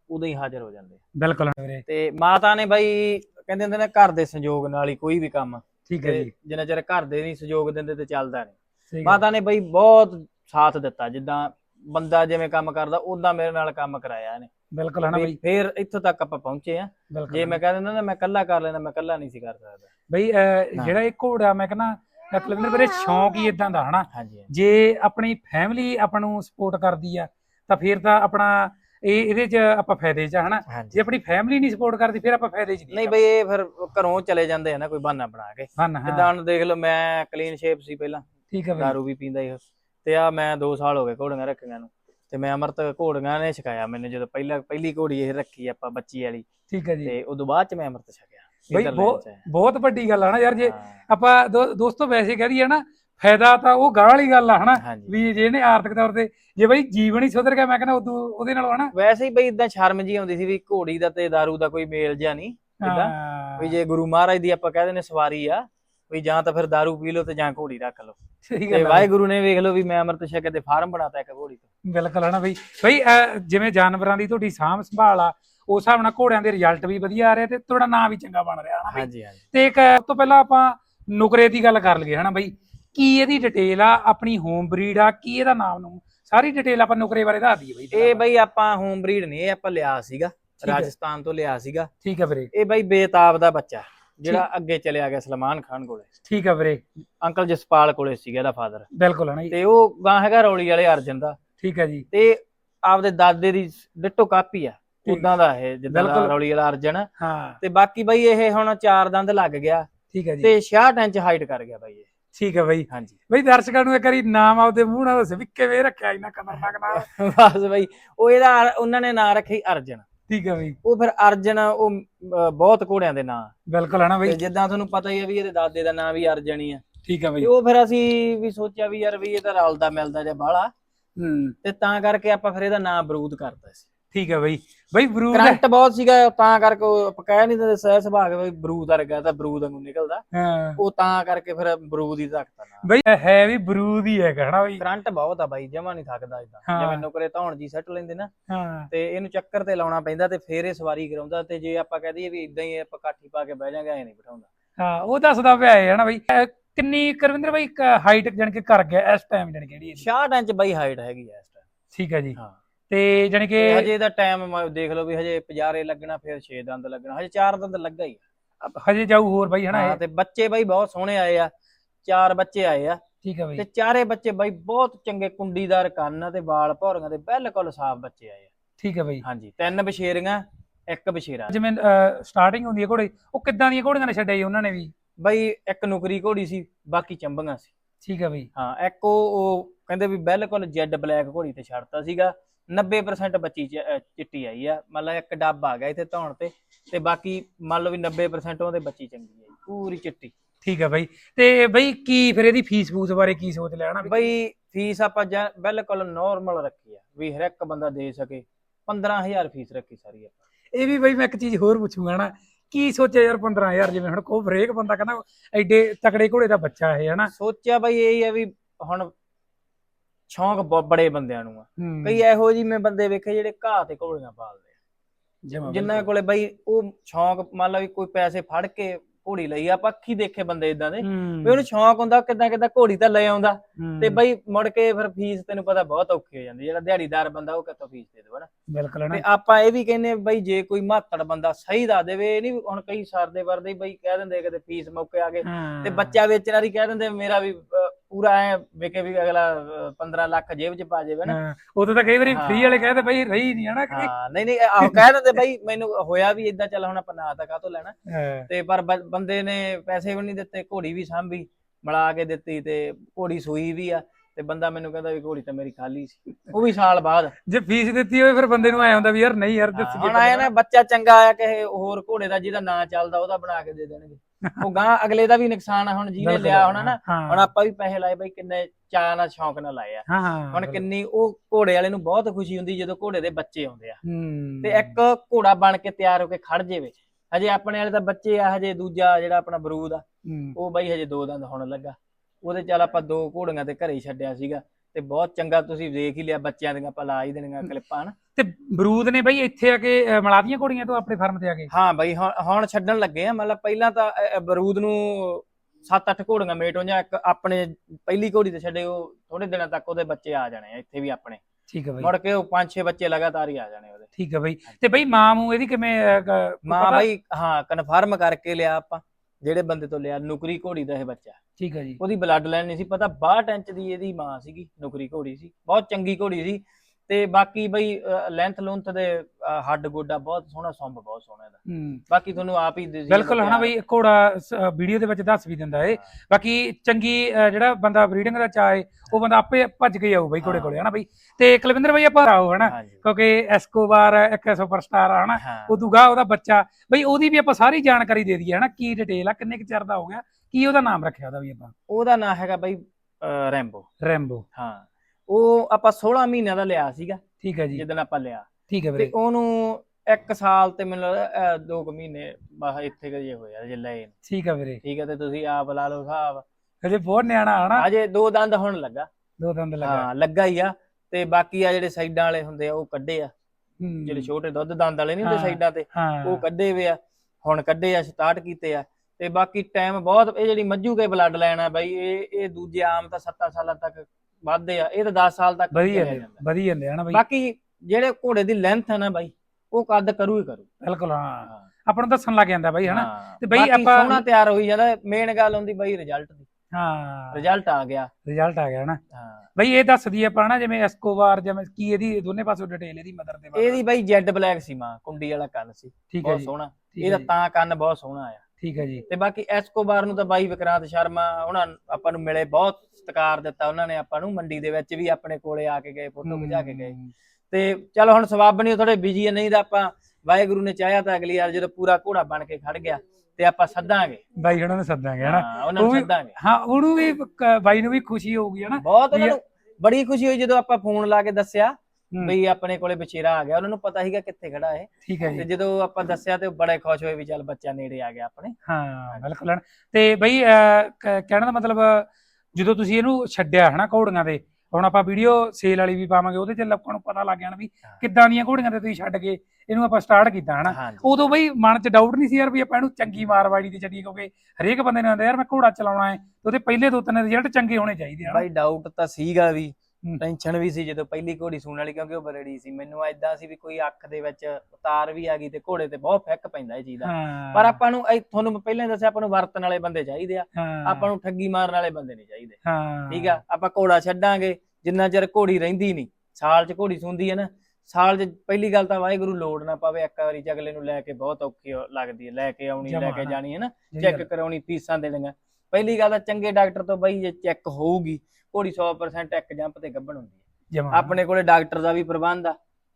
ਉਦੋਂ ਹੀ ਹਾਜ਼ਰ ਹੋ ਜਾਂਦੇ। ਬਿਲਕੁਲ। ਵੀਰੇ ਤੇ ਮਾਤਾ ਨੇ ਬਾਈ ਕਹਿੰਦੇ ਹੁੰਦੇ ਨੇ ਘਰ ਦੇ ਸੰਯੋਗ ਨਾਲ ਹੀ ਕੋਈ ਵੀ ਕੰਮ। ਠੀਕ ਹੈ ਜੀ। ਜਿੰਨਾ ਚਿਰ ਘਰ ਦੇ ਨਹੀਂ ਸਹਿਯੋਗ ਦਿੰਦੇ ਤੇ ਚੱਲਦਾ ਨਹੀਂ। ਮਾਤਾ ਨੇ ਬਈ ਬਹੁਤ ਸਾਥ ਦਿੱਤਾ ਜਿੱਦਾਂ ਬੰਦਾ ਜਿਵੇਂ ਕੰਮ ਕਰਦਾ ਉਦਾਂ ਮੇਰੇ ਨਾਲ ਕੰਮ ਕਰਾਇਆ ਇਹਨੇ। ਬਿਲਕੁਲ ਹਨਾ ਬਾਈ? ਫੇਰ ਇੱਥੋਂ ਤੱਕ ਆਪਾਂ ਪਹੁੰਚੇ ਆ ਜੇ ਮੈਂ ਕਹਿ ਦਿੰਦਾ ਨਾ ਮੈਂ ਇਕੱਲਾ ਕਰ ਲੈਂਦਾ ਮੈਂ ਇਕੱਲਾ ਨਹੀਂ ਸੀ ਕਰ ਸਕਦਾ। ਬਈ ਜਿਹੜਾ ਇਹ ਘੋੜਾ ਮੈਂ ਕਹਿੰਦਾ ਕੁਲਵਿੰਦਰ ਵੀਰੇ ਸ਼ੌਂਕ ਹੀ ਇਦਾਂ ਦਾ ਹਨਾ। ਜੇ ਆਪਣੀ ਫੈਮਿਲੀ ਆਪਾਂ ਨੂੰ ਸਪੋਰਟ ਕਰਦੀ ਆ ਤਾਂ ਫਿਰ ਤਾਂ ਆਪਣਾ ਇਹ ਇਹਦੇ 'ਚ ਆਪਾਂ ਫਾਇਦੇ 'ਚ ਹਨਾ? ਜੇ ਆਪਣੀ ਫੈਮਿਲੀ ਨਹੀਂ ਸਪੋਰਟ ਕਰਦੀ ਫਿਰ ਆਪਾਂ ਫਾਇਦੇ 'ਚ ਨਹੀਂ ਬਈ ਇਹ ਫਿਰ ਘਰੋਂ ਚਲੇ ਜਾਂਦੇ ਆ ਨਾ ਕੋਈ ਬਹਾਨਾ ਬਣਾ ਕੇ। ਜਿੱਦਾਂ ਦੇਖ ਲਓ ਮੈਂ ਕਲੀਨ ਸ਼ੇਪ ਸੀ ਪਹਿਲਾਂ। ਠੀਕ ਹੈ ਬਈ। ਦਾਰੂ ਵੀ ਪੀਂਦਾ ਸੀ। ਤੇ ਆ ਮੈਂ 2 ਸਾਲ ਹੋ ਗਏ ਘੋੜੀਆਂ ਰੱਖੀਆਂ ਨੂੰ। ਤੇ ਮੈਂ ਅਮਰਤ ਘੋੜੀਆਂ ਨੇ ਸਿਖਾਇਆ ਮੈਨੂੰ ਜਦੋਂ ਪਹਿਲਾਂ ਪਹਿਲੀ ਘੋੜੀ ਇਹ ਰੱਖੀ ਆਪਾਂ ਬੱਚੀ ਵਾਲੀ। ਠੀਕ ਹੈ ਜੀ। ਤੇ ਉਦੋਂ ਬਾਅਦ ਚ ਮੈਂ ਅਮਰਤ ਛਕਿਆ ਬਈ ਬਹੁਤ- ਵੱਡੀ ਗੱਲ ਆ ਨਾ ਯਾਰ ਜੇ। ਆਪਾਂ ਦੋਸਤੋ ਵੈਸੇ ਕਹਿ ਦਈਏ ਨਾ ਫਾਇਦਾ ਤਾਂ ਉਹ ਗਾਹ ਵਾਲੀ ਗੱਲ ਆ ਹਨਾ ਵੀ ਜੇ ਇਹਨੇ ਆਰਥਿਕ ਤੌਰ ਤੇ ਜੇ ਬਈ ਜੀਵਨ ਹੀ ਸੁਧਰ ਗਿਆ ਮੈਂ ਕਹਿੰਦਾ ਉਦੋਂ ਉਹਦੇ ਨਾਲ ਹਨਾ। ਵੈਸੇ ਹੀ ਬਈ ਇਦਾਂ ਸ਼ਰਮ ਜੀ ਆਉਂਦੀ ਸੀ ਵੀ ਘੋੜੀ ਦਾ ਤੇ ਦਾਰੂ ਦਾ ਕੋਈ ਮੇਲ ਜਿਹਾ ਨਹੀਂ ਇਦਾਂ ਵੀ ਜੇ ਗੁਰੂ ਮਹਾਰਾਜ ਦੀ ਆਪਾਂ ਕਹਿੰਦੇ ਨੇ ਸਵਾਰੀ ਆ ਵੀ ਜਾਂ ਤਾਂ ਫਿਰ ਦਾਰੂ ਪੀ ਲਓ ਤੇ ਜਾਂ ਘੋੜੀ ਰੱਖ ਲਓ। ਸਹੀ ਤੇ ਗੱਲ। ਵਾਹਿਗੁਰੂ ਨੇ ਵੇਖ ਲਓ ਵੀ ਮੈਂ ਅਮਰਤ ਛਕੇ ਤੇ ਫਾਰਮ ਬਣਾਤਾ ਇੱਕ ਘੋੜੀ ਤੋਂ। ਬਿਲਕੁਲ ਹੈ ਨਾ ਬਈ। ਬਈ ਅਹ, ਜਿਵੇਂ ਜਾਨਵਰਾਂ ਦੀ ਤੁਹਾਡੀ ਸਾਂਭ ਸੰਭਾਲ ਆ ਉਸ ਹਿਸਾਬ ਨਾਲ ਘੋੜਿਆਂ ਦੇ ਰਿਜ਼ਲਟ ਵੀ ਵਧੀਆ ਆ ਰਹੇ ਤੇ ਤੁਹਾਡਾ ਨਾਮ ਵੀ ਚੰਗਾ ਬਣ ਰਿਹਾ ਹਨਾ ਬਈ? ਹਾਂਜੀ ਹਾਂਜੀ। ਤੇ ਇੱਕ ਸਭ ਤੋਂ ਪਹਿਲਾਂ ਆਪਾਂ ਨੁਕਰੇ ਦੀ ਗੱਲ ਕਰ ਲਈਏ ਹਨਾ ਬਈ? ਕੀ ਇਹਦੀ ਡਿਟੇਲ ਆ ਆਪਣੀ ਹੋਮ ਬਰੀਡ ਆ ਕੀ ਇਹਦਾ ਨਾਮ ਨੂੰ? ਸਾਰੀ ਡਿਟੇਲ ਆਪਾਂ ਨੁਕਰੇ ਬਾਰੇ ਦੱਸ ਦਈਏ ਬਈ। ਇਹ ਬਈ ਆਪਾਂ ਹੋਮ ਬਰੀਡ ਨਹੀਂ ਇਹ ਆਪਾਂ ਲਿਆ ਸੀਗਾ। ਹੈ। ਰਾਜਸਥਾਨ ਤੋਂ ਲਿਆ ਸੀਗਾ। ਠੀਕ ਆ ਵੀਰੇ। ਇਹ ਬਈ ਬੇਤਾਬ ਦਾ ਬੱਚਾ। ਜਿਹੜਾ ਅੱਗੇ ਚਲਿਆ ਗਿਆ ਸਲਮਾਨ ਖਾਨ ਕੋਲੇ। ਠੀਕ ਆ ਵੀਰੇ। ਅੰਕਲ ਜਸਪਾਲ ਕੋਲੇ ਸੀਗਾ ਇਹਦਾ ਫਾਦਰ ਬਿਲਕੁਲ ਹਨਾ ਜੀ। ਤੇ ਉਹ ਗਾਂ ਹੈਗਾ ਰੌਲੀ ਵਾਲੇ ਅਰਜਨ ਦਾ। ਠੀਕ ਆ ਜੀ। ਤੇ ਆਪਦੇ ਦਾਦੇ ਦੀ ਡਿੱਟੋ ਕਾਪੀ ਆ। ਉਦਾਂ ਦਾ ਇਹ ਜਿੱਦਾਂ ਦਾ। ਰੌਲੀ ਵਾਲਾ ਅਰਜਨ। ਹਾਂ। ਤੇ ਬਾਕੀ ਬਈ ਇਹ ਹੁਣ ਚਾਰ ਦੰਦ ਲੱਗ ਗਿਆ। ਠੀਕ ਆ ਜੀ। ਤੇ 66 ਇੰਚ ਹਾਈਟ ਕਰ ਗਿਆ ਬਾਈ ਇਹ। ਠੀਕ ਆ ਬਈ। ਹਾਂਜੀ। ਬਈ ਦਰਸ਼ਕਾਂ ਨੂੰ ਇੱਕ ਵਾਰੀ ਨਾਮ ਆਪਦੇ ਮੂੰਹ ਨਾਲ ਦੱਸੇ ਵੀ ਕਿਵੇਂ ਰੱਖਿਆ ਇਹਨਾਂ ਖਤਰਨਾਕ ਨਾਮ ਬਸ ਬਈ ਉਹ ਇਹਦਾ ਉਹਨਾਂ ਨੇ ਨਾਂ ਰੱਖੀ ਅਰਜਨ। ਠੀਕ ਆ ਬਈ। ਉਹ ਫਿਰ ਅਰਜਨ ਉਹ ਅਹ, ਬਹੁਤ ਘੋੜਿਆਂ ਦੇ ਨਾਂ। ਬਿਲਕੁਲ ਹਨਾ ਤੇ ਬਈ। ਜਿੱਦਾਂ ਤੁਹਾਨੂੰ ਪਤਾ ਹੀ ਹੈ ਵੀ ਇਹਦੇ ਦਾਦੇ ਦਾ ਨਾਂ ਵੀ ਅਰਜਨ ਹੀ ਆ ਠੀਕ ਆ ਬਈ। ਤੇ ਉਹ ਫਿਰ ਅਸੀਂ ਵੀ ਸੋਚਿਆ ਵੀ ਯਾਰ ਵੀ ਇਹ ਤਾਂ ਰਲਦਾ ਮਿਲਦਾ ਜਿਹਾ ਬਾਹਲਾ। ਹੂੰ। ਤੇ ਤਾਂ ਕਰਕੇ ਆਪਾਂ ਫਿਰ ਇਹਦਾ ਨਾਂ ਬਰੂਦ ਕਰਤਾ ਸੀ। ਠੀਕ ਆ ਬਈ। ਬਈ ਬਰੂਦ ਕਰੰਟ ਬਹੁਤ ਸੀਗਾ ਤਾਂ ਕਰਕੇ ਉਹ ਕਹਿ ਨਹੀਂ ਦਿੰਦੇ ਸਹਿ ਸੁਭਾਗ ਵੀ ਬਰੂਦ ਵਰਗਾ ਤਾਂ ਬਰੂਦ ਵਾਂਗੂ ਨਿਕਲਦਾ। ਹਾਂ। ਉਹ ਤਾਂ ਕਰਕੇ ਫਿਰ ਬਰੂਦ ਹੀ ਰੱਖਤਾ ਨਾਂ। ਬਈ ਹੈ ਵੀ ਬਰੂਦ ਹੀ ਹੈ ਹਨਾ ਬਈ। ਕਰੰਟ ਬਹੁਤ ਆ ਬਾਈ ਜਮਾ ਨਹੀਂ ਥੱਕਦਾ ਇਦਾਂ ਹਾਂ। ਜਿਵੇਂ ਨੁਕਰੇ ਧੌਣ ਜੀ ਸੱਟ ਲੈਂਦੇ ਨਾ ਹਾਂ। ਤੇ ਇਹਨੂੰ ਚੱਕਰ ਤੇ ਲਾਉਣਾ ਪੈਂਦਾ ਤੇ ਫੇਰ ਇਹ ਸਵਾਰੀ ਕਰਾਉਂਦਾ ਤੇ ਜੇ ਆਪਾਂ ਕਹਿ ਦਈਏ ਵੀ ਇਦਾਂ ਹੀ ਆਪਾਂ ਕਾਠੀ ਪਾ ਕੇ ਬਹਿ ਜਾਾਂਗੇ ਐ ਨਹੀਂ ਬਿਠਾਉਂਦਾ। ਹਾਂ ਉਹ ਦੱਸਦਾ ਪਿਆ ਹੈ ਹਨਾ ਬਈ। ਕਿੰਨੀ ਕਰਵਿੰਦਰ ਬਈ ਹਾਈਟ ਜਾਣੀ ਕਿ ਕਰ ਗਿਆ ਇਸ ਟਾਈਮ ਜਾਣੀ ਕਿ ਜਿਹੜੀ ਇਹਦੀ? 66 ਇੰਚ ਬਾਈ ਹਾਈਟ ਹੈਗੀ ਇਸ ਟਾਈਮ ਠੀਕ ਹੈ ਜੀ। ਹਾਂ। ਤੇ ਜਾਣੀ ਕਿ ਤੇ ਹਜੇ ਦਾ ਟਾਈਮ ਦੇਖ ਲਓ ਵੀ ਹਜੇ ਪਜਾਰੇ ਲੱਗਣਾ ਫਿਰ 6 ਦੰਦ ਲੱਗਣਾ ਹਜੇ 4 ਦੰਦ ਲੱਗਾ ਹੀ। ਹਜੇ ਜਾਊ ਹੋਰ ਬਈ ਹਨਾ ਹਾਂ ਤੇ ਬੱਚੇ ਬਾਈ ਬਹੁਤ ਸੋਹਣੇ ਆਏ ਆ ਚਾਰ ਬੱਚੇ ਆਏ ਆ। ਠੀਕ ਹੈ ਤੇ ਬਈ ਚਾਰੇ ਬੱਚੇ ਬਾਈ ਬਹੁਤ ਚੰਗੇ ਕੁੰਡੀਦਾਰ ਕੰਨ ਤੇ ਵਾਲ ਭੌਰੀਆਂ ਦੇ ਬਿਲਕੁਲ ਸਾਫ਼ ਬੱਚੇ ਆਏ ਆ। ਠੀਕ ਹੈ ਬਈ। ਹਾਂਜੀ ਤਿੰਨ ਬਸ਼ੇਰੀਆਂ ਇੱਕ ਬਸ਼ੇਰਾ ਜਿਵੇਂ ਸਟਾਰਟਿੰਗ ਹੁੰਦੀ ਹੈ ਘੋੜੇ ਉਹ ਕਿੱਦਾਂ ਦੀਆਂ ਘੋੜੀਆਂ ਨੇ ਛੱਡਿਆ ਜੀ ਉਹਨਾਂ ਨੇ ਵੀ? ਬਾਈ ਇੱਕ ਨੁਕਰੀ ਘੋੜੀ ਸੀ ਬਾਕੀ ਚੰਬੀਆਂ ਸੀ। ਠੀਕ ਹੈ ਬਈ। ਹਾਂ ਇੱਕ ਉਹ ਉਹ ਕਹਿੰਦੇ ਵੀ ਬਿਲਕੁਲ ਜੈਡ ਬਲੈਕ ਘੋੜੀ ਤੇ ਛੱਡਤਾ ਸੀਗਾ। 90% ਬੱਚੀ ਚ- ਅਹ ਚਿੱਟੀ ਆਈ ਆ। ਮਤਲਬ ਇੱਕ ਡੱਬ ਆ ਗਿਆ ਇੱਥੇ ਧੌਣ ਤੇ ਤੇ ਬਾਕੀ ਮੰਨ ਲਓ ਵੀ 90% ਉਹਦੇ ਬੱਚੀ ਚੰਗੀ ਆਈ ਪੂਰੀ ਚਿੱਟੀ। ਠੀਕ ਹੈ ਬਈ। ਤੇ ਬਈ ਕੀ ਫਿਰ ਇਹਦੀ ਫੀਸ ਫੂਸ ਬਾਰੇ ਕੀ ਸੋਚ ਲਿਆ ਹਨਾ ਬਈ ਫੀਸ ਆਪਾਂ ਜਾਂ- ਬਿਲਕੁਲ ਨਾਰਮਲ ਰੱਖੀ ਆ ਵੀ ਹਰ ਇੱਕ ਬੰਦਾ ਦੇ ਸਕੇ। 15000 ਫੀਸ ਰੱਖੀ ਸਾਰੀ ਆਪਾਂ। ਇਹ ਵੀ ਬਈ ਮੈਂ ਇੱਕ ਚੀਜ਼ ਹੋਰ ਪੁੱਛੂਗਾ ਨਾ ਕੀ ਸੋਚਿਆ ਯਾਰ 15000 ਜਿਵੇਂ ਹੁਣ ਕੋ ਹਰੇਕ ਬੰਦਾ ਕਹਿੰਦਾ ਐਡੇ ਤਕੜੇ ਘੋੜੇ ਦਾ ਬੱਚਾ ਇਹ ਹਨਾ? ਸੋਚਿਆ ਬਈ ਇਹ ਆ ਵੀ ਹੁਣ ਸ਼ੌਂਕ ਬ- ਬੜੇ ਬੰਦਿਆਂ ਨੂੰ ਆ। ਹੂੰ, ਕਈ ਇਹੋ ਜਿਹੇ ਮੈਂ ਬੰਦੇ ਵੇਖੇ ਜਿਹੜੇ ਘਾਹ ਤੇ ਘੋੜੀਆਂ ਪਾਲਦੇ ਆ। ਜਮਾਂ ਜਿਨ੍ਹਾਂ। ਕੋਲੇ ਬਈ ਉਹ ਸ਼ੌਂਕ ਮੰਨ ਲਾ ਵੀ ਕੋਈ ਪੈਸੇ ਫੜ ਕੇ ਘੋੜੀ ਲਈ ਆ, ਆਪਾਂ ਅੱਖੀ ਦੇਖੇ ਬੰਦੇ ਇਦਾਂ ਦੇ। ਹੂੰ, ਵੀ ਉਹਨੂੰ ਸ਼ੌਂਕ ਹੁੰਦਾ ਕਿਦਾਂ ਕਿਦਾਂ ਘੋੜੀ ਤਾਂ ਲੈ ਆਉਂਦਾ। ਹੂੰ, ਤੇ ਬਈ ਮੁੜ ਕੇ ਫਿਰ ਫੀਸ ਤੈਨੂੰ ਪਤਾ ਬਹੁਤ ਔਖੀ ਹੋ ਜਾਂਦੀ ਜਿਹੜਾ ਦਿਹਾੜੀਦਾਰ ਬੰਦਾ ਉਹ ਕਿੱਥੋਂ ਫੀਸ ਦੇ ਦੇਵੇ ਨਾ। ਬਿਲਕੁਲ ਤੇ ਆਪਾਂ ਇਹ ਵੀ ਕਹਿੰਨੇ ਬਈ ਜੇ ਕੋਈ ਮਾਤੜ ਬੰਦਾ ਸਹੀ ਦੱਸ ਦੇਵੇ ਇਹ ਨਹੀਂ ਹੁਣ ਕਈ ਸਰਦੇ ਵਰਦੇ ਹੀ ਬਈ ਕਹਿ ਦਿੰਦੇ ਕਿਤੇ ਫੀਸ ਮੌਕੇ ਆ ਗਏ। ਤੇ ਬੱਚਾ ਵੇਚਣ ਵਾਲੀ ਕਹਿ ਦਿੰਦੇ ਮੇਰਾ ਵੀ ਅਹ, ਪੂਰਾ ਐ ਵੇਖੇ ਵੀ ਅਗਲਾ ਅਹ, 15 ਲੱਖ ਜੇਬ 'ਚ ਪਾ ਜਾਵੇ ਨਾ। ਉਦੋਂ ਤਾਂ ਕਈ ਵਾਰੀ। ਫ੍ਰੀ ਵਾਲੇ ਕਹਿੰਦੇ ਬਈ ਰਹੀ ਨਹੀਂ ਹਨਾ ਕਿ ਹਾਂ ਨਹੀਂ ਨਹੀਂ ਆਹ ਕਹਿ ਦਿੰਦੇ ਬਈ ਮੈਨੂੰ ਹੋਇਆ ਵੀ ਇਦਾਂ ਚੱਲ ਹੁਣ ਆਪਾਂ ਨਾਂ ਤਾਂ ਕਾਹਤੋਂ ਲੈਣਾ। ਤੇ ਪਰ ਬੰਦੇ ਨੇ ਪੈਸੇ ਵੀ ਨਹੀਂ ਦਿੱਤੇ ਘੋੜੀ ਵੀ ਸਾਂਭੀ ਮਿਲਾ ਕੇ ਦਿੱਤੀ ਤੇ ਘੋੜੀ ਸੂਈ ਵੀ ਆ। ਤੇ ਬੰਦਾ ਮੈਨੂੰ ਕਹਿੰਦਾ ਵੀ ਘੋੜੀ ਤਾਂ ਮੇਰੀ ਖਾਲੀ ਸੀ। ਉਹ ਵੀ ਸਾਲ ਬਾਅਦ। ਜੇ ਫੀਸ ਦਿੱਤੀ ਹੋਵੇ ਫਿਰ ਬੰਦੇ ਨੂੰ ਐ ਹੁੰਦਾ ਵੀ ਯਾਰ ਨਹੀਂ ਯਾਰ ਦੱਸ ਹੁਣ ਆਇਆ ਨਾ ਬੱਚਾ ਚੰਗਾ ਆਇਆ ਕਿਸੇ ਹੋਰ ਘੋੜੇ ਦਾ ਜਿਹਦਾ ਨਾਂ ਚੱਲਦਾ ਉਹਦਾ ਬਣਾ ਕੇ ਦੇ ਦੇਣਗੇ। ਉਹ ਗਾਂ ਅਗਲੇ ਦਾ ਵੀ ਨੁਕਸਾਨ ਆ ਹੁਣ ਜਿਹਨੇ ਲਿਆ ਹੋਣਾ ਨਾ ਹੁਣ ਆਪਾਂ ਵੀ ਪੈਸੇ ਲਾਏ ਬਈ ਕਿੰਨੇ ਚਾਅ ਨਾਲ ਸ਼ੌਂਕ ਨਾਲ ਲਾਏ ਆ। ਹੁਣ ਕਿੰਨੀ ਉਹ ਘੋੜੇ ਵਾਲੇ ਨੂੰ ਬਹੁਤ ਖੁਸ਼ੀ ਹੁੰਦੀ ਜਦੋਂ ਘੋੜੇ ਦੇ ਬੱਚੇ ਆਉਂਦੇ ਆ। ਤੇ ਇੱਕ ਘੋੜਾ ਬਣ ਕੇ ਤਿਆਰ ਹੋ ਕੇ ਖੜ ਜਾਵੇ। ਹਜੇ ਆਪਣੇ ਵਾਲੇ ਤਾਂ ਬੱਚੇ ਆ ਹਜੇ ਦੂਜਾ ਜਿਹੜਾ ਆਪਣਾ ਬਰੂਦ ਆ ਉਹ ਬਾਈ ਹਜੇ ਦੋ ਦੰਦ ਹੋਣ ਲੱਗਾ। ਉਹਦੇ ਚੱਲ ਆਪਾਂ ਦੋ ਘੋੜੀਆਂ ਤੇ ਘਰੇ ਛੱਡਿਆ ਸੀਗਾ। ਤੇ ਬਹੁਤ ਚੰਗਾ ਤੁਸੀਂ ਦੇਖ ਹੀ ਲਿਆ ਬੱਚਿਆਂ ਦੀਆਂ ਆਪਾਂ ਲਾ ਹੀ ਦੇਣੀਆਂ ਕਲਿੱਪਾਂ ਨਾ ਤੇ ਬਰੂਦ ਨੇ ਬਈ ਇੱਥੇ ਆ ਕੇ ਮਿਲਾਦੀਆਂ ਘੋੜੀਆਂ ਤੋਂ ਆਪਣੇ ਫਾਰਮ ਤੇ ਆ ਕੇ? ਹਾਂ ਬਾਈ ਹੁਣ ਛੱਡਣ ਲੱਗੇ ਆ ਮਤਲਬ ਪਹਿਲਾਂ ਤਾਂ ਅ, ਬਰੂਦ ਨੂੰ 7-8 ਘੋੜੀਆਂ ਮੇਟ ਹੋਈਆਂ ਇੱਕ ਆਪਣੇ ਪਹਿਲੀ ਘੋੜੀ ਤੇ ਛੱਡੇ ਉਹ ਥੋੜੇ ਦਿਨਾਂ ਤੱਕ ਉਹਦੇ ਬੱਚੇ ਆ ਜਾਣੇ ਆ ਇੱਥੇ ਵੀ ਆਪਣੇ। ਠੀਕ ਹੈ ਬਈ। ਮੁੜ ਕੇ ਉਹ 5-6 ਬੱਚੇ ਲਗਾਤਾਰ ਹੀ ਆ ਜਾਣੇ ਉਹਦੇ। ਠੀਕ ਹੈ ਬਈ। ਤੇ ਬਈ ਮਾਂ ਨੂੰ ਇਹਦੀ ਕਿਵੇਂ ਕ- ਮਾਂ ਪਤਾ? ਬਾਈ ਹਾਂ ਕਨਫਰਮ ਕਰਕੇ ਲਿਆ ਆਪਾਂ ਜਿਹੜੇ ਬੰਦੇ ਤੋਂ ਲਿਆ ਨੁਕਰੀ ਘੋੜੀ ਦਾ ਇਹ ਬੱਚਾ। ਠੀਕ ਹੈ ਜੀ। ਉਹਦੀ ਬਲੱਡ ਲਾਈਨ ਨਹੀਂ ਸੀ ਪਤਾ 62 ਇੰਚ ਦੀ ਇਹਦੀ ਮਾਂ ਸੀਗੀ ਨੁਕਰੀ ਘੋੜੀ ਸੀ ਬਹੁਤ ਚੰਗੀ ਘੋੜੀ ਸੀ। ਤੇ ਬਾਕੀ ਬਈ ਲੈਂਥ ਲੁੰਥ ਦੇ ਹੱਡ ਗੋਡਾ ਬਹੁਤ ਸੋਹਣਾ ਸੰਭ ਬਹੁਤ ਸੋਹਣਾ ਇਹਦਾ। ਬਾਕੀ ਤੁਹਾਨੂੰ ਆਪ ਹੀ ਦੇ- ਬਿਲਕੁਲ ਹਨਾ ਬਈ ਘੋੜਾ ਵੀਡੀਓ ਦੇ ਵਿੱਚ ਦੱਸ ਵੀ ਦਿੰਦਾ ਏ ਬਾਕੀ ਚੰਗੀ ਜਿਹੜਾ ਬੰਦਾ ਬਰੀਡਿੰਗ ਦਾ ਚਾਹੇ ਉਹ ਬੰਦਾ ਆਪੇ ਭੱਜ ਕੇ ਆਊ ਬਈ ਘੋੜੇ। ਕੋਲੇ ਹਨਾ ਬਈ। ਤੇ ਕੁਲਵਿੰਦਰ ਬਈ ਆਪਾਂ ਆਓ ਹਨਾ। ਕਿਉਂਕਿ ਐਸਕੋਬਾਰ ਇੱਕ ਸੁਪਰਸਟਾਰ ਆ ਹਨਾ। ਉਦੋਂ ਗਾ ਉਹਦਾ ਬੱਚਾ। ਬਈ ਉਹਦੀ ਵੀ ਆਪਾਂ ਸਾਰੀ ਜਾਣਕਾਰੀ ਦੇ ਦਈਏ ਹਨਾ ਕੀ ਡਿਟੇਲ ਆ ਕਿੰਨੇ ਕੁ ਚਿਰ ਦਾ ਹੋ ਗਿਆ ਕੀ ਉਹਦਾ ਨਾਮ ਰੱਖਿਆ ਉਹਦਾ ਵੀ ਆਪਾਂ? ਉਹਦਾ ਨਾਂ ਹੈਗਾ ਬਈ ਰੈਂਬੋ ਰੈਂਬੋ ਹਾਂ। ਉਹ ਆਪਾਂ 16 ਮਹੀਨਿਆਂ ਦਾ ਲਿਆ ਸੀਗਾ ਠੀਕ ਹੈ ਜੀ। ਜਿੱਦਣ ਆਪਾਂ ਲਿਆ। ਠੀਕ ਹੈ ਤੇ ਵੀਰੇ ਉਹਨੂੰ ਇੱਕ ਸਾਲ ਤੇ ਮੈਨੂੰ ਲੱਗਦਾ 2 ਕੁ ਮਹੀਨੇ ਬਾਹ ਇੱਥੇ ਕਜੇ ਹੋਇਆ ਜੇ ਲਏ ਨੂੰ। ਠੀਕ ਹੈ ਵੀਰੇ। ਠੀਕ ਹੈ ਤੇ ਤੁਸੀਂ ਆਪ ਲਾ ਲਓ ਹਿਸਾਬ। ਹਜੇ ਬਹੁਤ ਨਿਆਣਾ ਹਨਾ? ਅਜੇ ਦੋ ਦੰਦ ਹੁਣ ਲੱਗਾ। ਦੋ ਦੰਦ ਲੱਗਾ। ਹਾਂ ਲੱਗਾ ਹੀ ਆ। ਤੇ ਬਾਕੀ ਆ ਜਿਹੜੇ ਸਾਈਡਾਂ ਵਾਲੇ ਹੁੰਦੇ ਆ ਉਹ ਕੱਢੇ ਆ। ਹੂੰ, ਜਿਹੜੇ ਛੋਟੇ ਦੁੱਧ ਦੰਦ ਵਾਲੇ ਨਹੀਂ ਹੁੰਦੇ ਹਾਂ। ਸਾਈਡਾਂ ਤੇ ਹਾਂ। ਉਹ ਕੱਢੇ ਵੇ ਆ। ਹੁਣ ਕੱਢੇ ਆ ਸਟਾਰਟ ਕੀਤੇ ਆ। ਤੇ ਬਾਕੀ ਟਾਈਮ ਬਹੁਤ ਇਹ ਜਿਹੜੀ ਮੱਝੂ ਕੇ ਬਲੱਡ ਲਾਈਨ ਆ ਬਾਈ ਇਹ ਇਹ ਦੂਜੇ ਆਮ ਤਾਂ 7 ਸਾਲਾਂ ਤੱਕ ਵੱਧਦੇ ਆ ਇਹ ਤਾਂ 10 ਸਾਲ ਤੱਕ ਚੱਲਿਆ ਨੇ ਜਾਂਦਾ। ਵਧੀਆ ਜਾਂਦੇ ਹਨਾ ਬਾਈ? ਬਾਕੀ ਜਿਹੜੇ ਘੋੜੇ ਦੀ ਲੈਂਥ ਹੈ ਨਾ ਬਾਈ ਉਹ ਕੱਦ ਕਰੂ ਹੀ ਕਰੂ। ਬਿਲਕੁਲ ਹਾਂ। ਆਪਾਂ ਨੂੰ ਦੱਸਣ ਲੱਗ ਜਾਂਦਾ ਬਾਈ ਹਨਾ? ਹਾਂ। ਤੇ ਬਈ ਬਾਕੀ ਆਪਾਂ- ਸੋਹਣਾ ਤਿਆਰ ਹੋਈ ਜਾਂਦਾ ਮੇਨ ਗੱਲ ਹੁੰਦੀ ਬਾਈ ਰਿਜ਼ਲਟ ਦੀ। ਹਾਂ। ਰਿਜ਼ਲਟ ਆ ਗਿਆ। ਰਿਜ਼ਲਟ ਆ ਗਿਆ ਹਨਾ? ਹਾਂ। ਬਈ ਇਹ ਦੱਸ ਦਈਏ ਆਪਾਂ ਨਾ ਜਿਵੇਂ ਐਸਕੋਬਾਰ ਜਿਵੇਂ ਕੀ ਇਹਦੀ ਦੋਨੇ ਪਾਸੋਂ ਡਿਟੇਲ ਇਹਦੀ ਮਦਰ ਦੇ ਬਾਰੇ। ਇਹਦੀ ਬਾਈ ਜੈਡ ਬਲੈਕ ਸੀ ਮਾਂ ਕੁੰਡੀ ਵਾਲਾ ਕੰਨ ਸੀ। ਠੀਕ ਹੈ ਬਹੁਤ ਜੀ। ਸੋਹਣਾ। ਠੀਕ ਇਹਦਾ ਹੈ ਜੀ, ਤਾਂ ਕੰਨ ਬਹੁਤ ਸੋਹਣਾ ਆ। ਠੀਕ ਹੈ ਜੀ। ਤੇ ਬਾਕੀ ਐਸਕੋਬਾਰ ਨੂੰ ਤਾਂ ਬਾਈ ਵਿਕਰਾਂਤ ਸ਼ਰਮਾ ਉਹਨਾਂ ਨੂੰ- ਆਪਾਂ ਨੂੰ ਮਿਲੇ ਬਹੁਤ। ਸਤਿਕਾਰ ਦਿੱਤਾ ਉਹਨਾਂ ਨੇ ਆਪਾਂ ਨੂੰ ਮੰਡੀ ਦੇ ਵਿੱਚ ਵੀ ਆਪਣੇ ਕੋਲੇ ਆ ਕੇ ਗਏ ਫੋਟੋ ਖਿਚਾ ਕੇ ਗਏ। ਤੇ ਚਲੋ ਹੁਣ ਸਵਾਬ ਨਹੀਂ ਥੋੜੇ ਬਿਜ਼ੀ ਨਹੀਂ ਤਾਂ ਆਪਾਂ ਵਾਹਿਗੁਰੂ ਨੇ ਚਾਹਿਆ ਤਾਂ ਅਗਲੀ ਵਾਰ ਜਦੋਂ ਪੂਰਾ ਘੋੜਾ ਬਣ ਕੇ ਖੜ ਗਿਆ ਤੇ ਆਪਾਂ ਸੱਦਾਂਗੇ। ਬਾਈ ਉਹਨਾਂ ਨੂੰ ਸੱਦਾਂਗੇ ਹਨਾ? ਉਹਨਾਂ ਨੂੰ ਉਹ ਵੀ- ਸੱਦਾਂਗੇ। ਹਾਂ ਉਹਨੂੰ ਵੀ ਬਾਈ ਨੂੰ ਵੀ ਖੁਸ਼ੀ ਹੋਊਗੀ ਹਨਾ? ਬਹੁਤ ਉਹਨਾਂ ਵੀ- ਨੂੰ ਬੜੀ ਖੁਸ਼ੀ ਹੋਈ ਜਦੋਂ ਆਪਾਂ ਫੋਨ ਲਾ ਕੇ ਦੱਸਿਆ ਬਈ ਆਪਣੇ ਕੋਲੇ ਬਚੇਰਾ ਆ ਗਿਆ ਉਹਨਾਂ ਨੂੰ ਪਤਾ ਸੀਗਾ ਕਿੱਥੇ ਖੜਾ ਹੈ ਠੀਕ ਹੈ ਤੇ ਜੀ ਜਦੋਂ ਆਪਾਂ ਦੱਸਿਆ ਤੇ ਬੜੇ ਖੁਸ਼ ਹੋਏ ਵੀ ਚੱਲ ਬੱਚਾ ਨੇੜੇ ਆ ਗਿਆ ਆਪਣੇ। ਹਾਂ ਬਿਲਕੁਲ। ਤੇ ਬਈ ਕਹਿਣ ਦਾ ਮਤਲਬ ਜਦੋਂ ਤੁਸੀਂ ਇਹਨੂੰ ਛੱਡਿਆ ਹਨਾ ਘੋੜੀਆਂ ਦੇ ਹੁਣ ਆਪਾਂ ਵੀਡੀਓ ਸੇਲ ਵਾਲੀ ਵੀ ਪਾਵਾਂਗੇ ਉਹਦੇ ਚ ਲੋਕਾਂ ਨੂੰ ਪਤਾ ਲੱਗ ਜਾਣਾ ਵੀ ਹਾਂ। ਕਿੱਦਾਂ ਦੀਆਂ ਘੋੜੀਆਂ ਤੇ ਤੁਸੀਂ ਛੱਡ ਕੇ ਇਹਨੂੰ ਆਪਾਂ ਸਟਾਰਟ ਕੀਤਾ ਹਨਾ ਉਦੋਂ ਬਈ ਮਨ ਚ ਡਾਊਟ ਨਹੀਂ ਸੀ ਯਾਰ ਵੀ ਆਪਾਂ ਇਹਨੂੰ ਚੰਗੀ ਮਾਰਵਾੜੀ ਤੇ ਛੱਡੀਏ ਕਿਉਂਕਿ ਹਰੇਕ ਬੰਦੇ ਨੂੰ ਆਂਦਾ ਯਾਰ ਮੈਂ ਘੋੜਾ ਚਲਾਉਣਾ ਹੈ ਤੇ ਉਹਦੇ ਪਹਿਲੇ ਦੋ ਤਿੰਨ ਰਿਜ਼ਲਟ ਚੰਗੇ ਹੋਣੇ ਚਾਹੀਦੇ ਹਨ ਬਾਈ ਡਾਊਟ ਤਾਂ ਸੀਗਾ ਵੀ ਹੂੰ। ਟੈਨਸ਼ਨ ਵੀ ਸੀ ਜਦੋਂ ਪਹਿਲੀ ਘੋੜੀ ਸੂਣ ਵਾਲੀ ਕਿਉਂਕਿ ਉਹ ਬਰੜੀ ਸੀ। ਮੈਨੂੰ ਐਦਾਂ ਸੀ ਵੀ ਕੋਈ ਅੱਖ ਦੇ ਵਿੱਚ ਉਤਾਰ ਵੀ ਆ ਗਈ ਤੇ ਘੋੜੇ ਤੇ ਬਹੁਤ ਫੈਕ ਪੈਂਦਾ ਇਹ ਚੀਜ਼ ਦਾ। ਪਰ ਆਪਾਂ ਨੂੰ ਤੁਹਾਨੂੰ ਮੈਂ ਪਹਿਲਾਂ ਦੱਸਿਆ ਆਪਾਂ ਨੂੰ ਵਰਤਣ ਵਾਲੇ ਬੰਦੇ ਚਾਹੀਦੇ ਆ। ਆਪਾਂ ਨੂੰ ਠੱਗੀ ਮਾਰਨ ਵਾਲੇ ਬੰਦੇ ਨਹੀਂ ਚਾਹੀਦੇ। ਠੀਕ ਆ? ਆਪਾਂ ਘੋੜਾ ਛੱਡਾਂਗੇ ਜਿੰਨਾ ਚਿਰ ਘੋੜੀ ਰਹਿੰਦੀ ਨਹੀਂ ਸਾਲ 'ਚ ਘੋੜੀ ਸੁੰਦੀ ਹੈ ਨਾ ਸਾਲ 'ਚ ਪਹਿਲੀ ਗੱਲ ਤਾਂ ਵਾਹਿਗੁਰੂ ਲੋੜ ਨਾ ਪਵੇ ਇੱਕ ਵਾਰੀ 'ਚ ਅਗਲੇ ਨੂੰ ਲੈ ਕੇ ਬਹੁਤ ਔਖੀ ਲੱਗਦੀ ਹੈ ਲੈ ਕੇ ਆਉਣੀ ਲੈ ਕੇ। ਜਾਣੀ ਹੈ ਨਾ ਚੈੱਕ ਕਰਾਉਣੀ ਫੀਸਾਂ ਦੇਣੀਆਂ। ਪਹਿਲੀ ਗੱਲ ਤਾਂ ਚੰਗੇ ਡਾਕਟਰ ਤੋਂ ਬਈ ਜੇ ਚੈੱਕ ਹੋਊਗੀ ਘੋੜੀ 100% ਇੱਕ ਜੰਪ ਤੇ ਗੱਭਣ ਹੁੰਦੀ ਹੈ। ਆਪਣੇ ਕੋਲੇ ਡਾਕਟਰ ਦਾ ਵੀ ਪ੍ਰਬੰਧ ਆ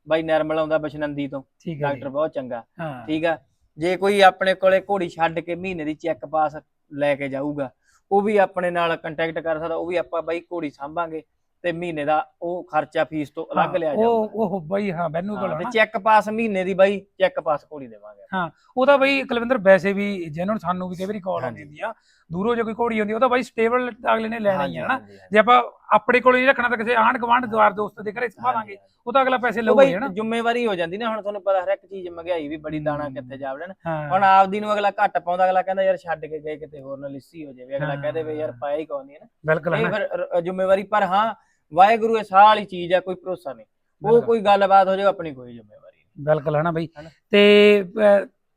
ਬਾਈ ਨਰਮਲ ਆਉਂਦਾ ਬਸ਼ਨੰਦੀ ਤੋਂ ਹੈ ਡਾਕਟਰ ਬਹੁਤ ਚੰਗਾ। ਹਾਂ। ਠੀਕ ਆ? ਜੇ ਕੋਈ ਆਪਣੇ ਕੋਲੇ ਘੋੜੀ ਛੱਡ ਕੇ ਮਹੀਨੇ ਦੀ ਚੈੱਕ ਪਾਸ ਲੈ ਕੇ ਜਾਊਗਾ ਉਹ ਵੀ ਆਪਣੇ ਨਾਲ ਕੰਟੈਕਟ ਕਰ ਸਕਦਾ ਉਹ ਵੀ ਆਪਾਂ ਬਾਈ ਘੋੜੀ ਸਾਂਭਾਂਗੇ ਤੇ ਮਹੀਨੇ ਦਾ ਉਹ ਖਰਚਾ ਫੀਸ ਤੋਂ ਅਲੱਗ ਹਾਂ, ਲਿਆ ਉਹ ਜਾਊਗਾ। ਉਹ ਬਈ ਹਾਂ ਬੈਨੂ ਕੋਲ ਹਾਂ, ਤੇ। ਚੈੱਕ ਪਾਸ ਮਹੀਨੇ ਦੀ ਬਾਈ ਚੈੱਕ ਪਾਸ ਘੋੜੀ ਦੇਵਾਂਗੇ। ਉਹਦਾ ਬਈ ਕੁਲਵਿੰਦਰ ਵੈਸੇ ਵੀ ਜਿਹਨਾਂ ਨੂੰ ਸਾਨੂੰ ਵੀ ਕਈ ਵਾਰੀ ਕਾਲ ਆਉਂਦੀ ਆ ਦੂਰੋਂ ਜੇ ਕੋਈ ਘੋੜੀ ਹੁੰਦੀ ਉਹਦਾ ਬਾਈ ਸਟੇਬਲ ਅਗਲੇ ਨੇ ਲੈਣਾ ਹੀ ਹਾਂਜੀ, ਹਾਂਜੀ। ਜੇ ਆਪਾਂ ਆਪਣੇ ਕੋਲ ਨਹੀਂ ਰੱਖਣਾ ਤਾਂ ਕਿਸੇ ਆਂਢ ਗਵਾਂਢ ਦੁਆਰ ਦੋਸਤ ਦੇ ਘਰੇ ਸੰਭਾਲਾਂਗੇ ਉਹ ਤਾਂ ਅਗਲਾ ਪੈਸੇ ਉਹ ਲਊਗਾ ਹੀ ਬਈ ਹਨਾ ਜ਼ਿੰਮੇਵਾਰੀ ਹੋ ਜਾਂਦੀ ਨਾ ਹੁਣ ਤੁਹਾਨੂੰ ਪਤਾ ਹਰ ਇੱਕ ਚੀਜ਼ ਮਹਿੰਗਾਈ ਵੀ ਬੜੀ ਦਾਣਾ। ਕਿੱਥੇ ਜਾਵੜਨ। ਹਾਂ। ਹੁਣ ਆਪਦੀ ਨੂੰ ਅਗਲਾ ਘੱਟ ਪਾਉਂਦਾ ਅਗਲਾ ਕਹਿੰਦਾ ਯਾਰ ਛੱਡ ਕੇ ਗਏ ਕਿਤੇ ਹੋਰ ਨਾ ਲਿੱਸੀ ਹੋ ਜਾਵੇ। ਅਗਲਾ ਹਾਂ। ਕਹਦੇ ਵੀ ਯਾਰ ਪਾਇਆ ਹੀ ਕੋਈ ਨਹੀਂ ਨਾ। ਬਿਲਕੁਲ ਇਹ ਫਿਰ ਜ਼ਿੰਮੇਵਾਰੀ ਪਰ ਹਾਂ ਵਾਹਿਗੁਰੂ ਇਹ ਵਾਲੀ ਚੀਜ਼ ਆ ਕੋਈ ਭਰੋਸਾ ਨਹੀਂ। ਉਹ। ਕੋਈ ਗੱਲਬਾਤ ਹੋ ਜਾਏ ਆਪਣੀ ਕੋਈ ਜ਼ਿੰਮੇਵਾਰੀ ਬਿਲਕੁਲ ਹਨਾ ਬਈ। ਹਨਾ। ਤੇ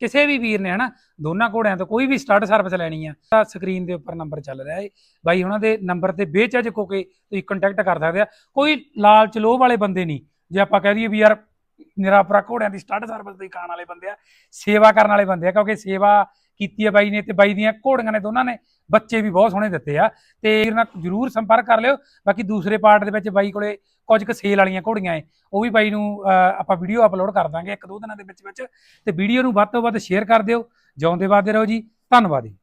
ਕਿਸੇ ਵੀ ਵੀਰ ਨੇ ਹਨਾ, ਦੋਨਾਂ ਘੋੜਿਆਂ ਤੋਂ ਕੋਈ ਵੀ ਸਟਾਰਟ ਸਰਵਿਸ ਲੈਣੀ ਆ, ਤਾਂ ਸਕਰੀਨ ਦੇ ਉੱਪਰ ਨੰਬਰ ਚੱਲ ਰਿਹਾ ਹੈ ਬਾਈ, ਉਹਨਾਂ ਦੇ ਨੰਬਰ ਤੇ ਬੇਝਿਜਕ ਹੋ ਕੇ ਤੁਸੀਂ ਕੰਟੈਕਟ ਕਰ ਸਕਦੇ ਆ। ਕੋਈ ਲਾਲਚ ਲੋਭ ਵਾਲੇ ਬੰਦੇ ਨਹੀਂ। ਜੇ ਆਪਾਂ ਕਹਿ ਦਈਏ ਵੀ ਯਾਰ ਨਿਰਾਪਰਾ ਘੋੜਿਆਂ ਦੀ ਸਟਾਰਟ ਸਰਵਿਸ ਦੇ ਖਾਣ ਵਾਲੇ ਬੰਦੇ ਆ, ਸੇਵਾ ਕਰਨ ਵਾਲੇ ਬੰਦੇ ਆ, ਕਿਉਂਕਿ ਸੇਵਾ ਕੀਤੀ ਹੈ ਬਾਈ ਨੇ ਤੇ ਬਾਈ ਦੀਆਂ ਘੋੜੀਆਂ ਨੇ ਦੋਨਾਂ ਨੇ, ਬੱਚੇ ਵੀ ਬਹੁਤ ਸੋਹਣੇ ਦਿੱਤੇ ਆ। ਤੇ ਇਹਨਾਂ ਜਰੂਰ ਸੰਪਰਕ ਕਰ ਲਿਓ। ਬਾਕੀ ਦੂਸਰੇ ਪਾਰਟ ਦੇ ਵਿੱਚ ਬਾਈ ਕੋਲੇ ਕੁਝ ਕੁ ਸੇਲ ਵਾਲੀਆਂ ਘੋੜੀਆਂ ਏ, ਉਹ ਵੀ ਬਾਈ ਨੂੰ ਆਪਾਂ ਵੀਡੀਓ ਅਪਲੋਡ ਕਰ ਦਾਂਗੇ ਇੱਕ ਦੋ ਦਿਨਾਂ ਦੇ ਵਿੱਚ ਵਿੱਚ ਤੇ ਵੀਡੀਓ ਨੂੰ ਵੱਧ ਤੋਂ ਵੱਧ ਸ਼ੇਅਰ ਕਰ ਦਿਓ। ਜਿਉਂਦੇ ਵਾਦੇ ਰਹੋ ਜੀ, ਧੰਨਵਾਦ ਜੀ।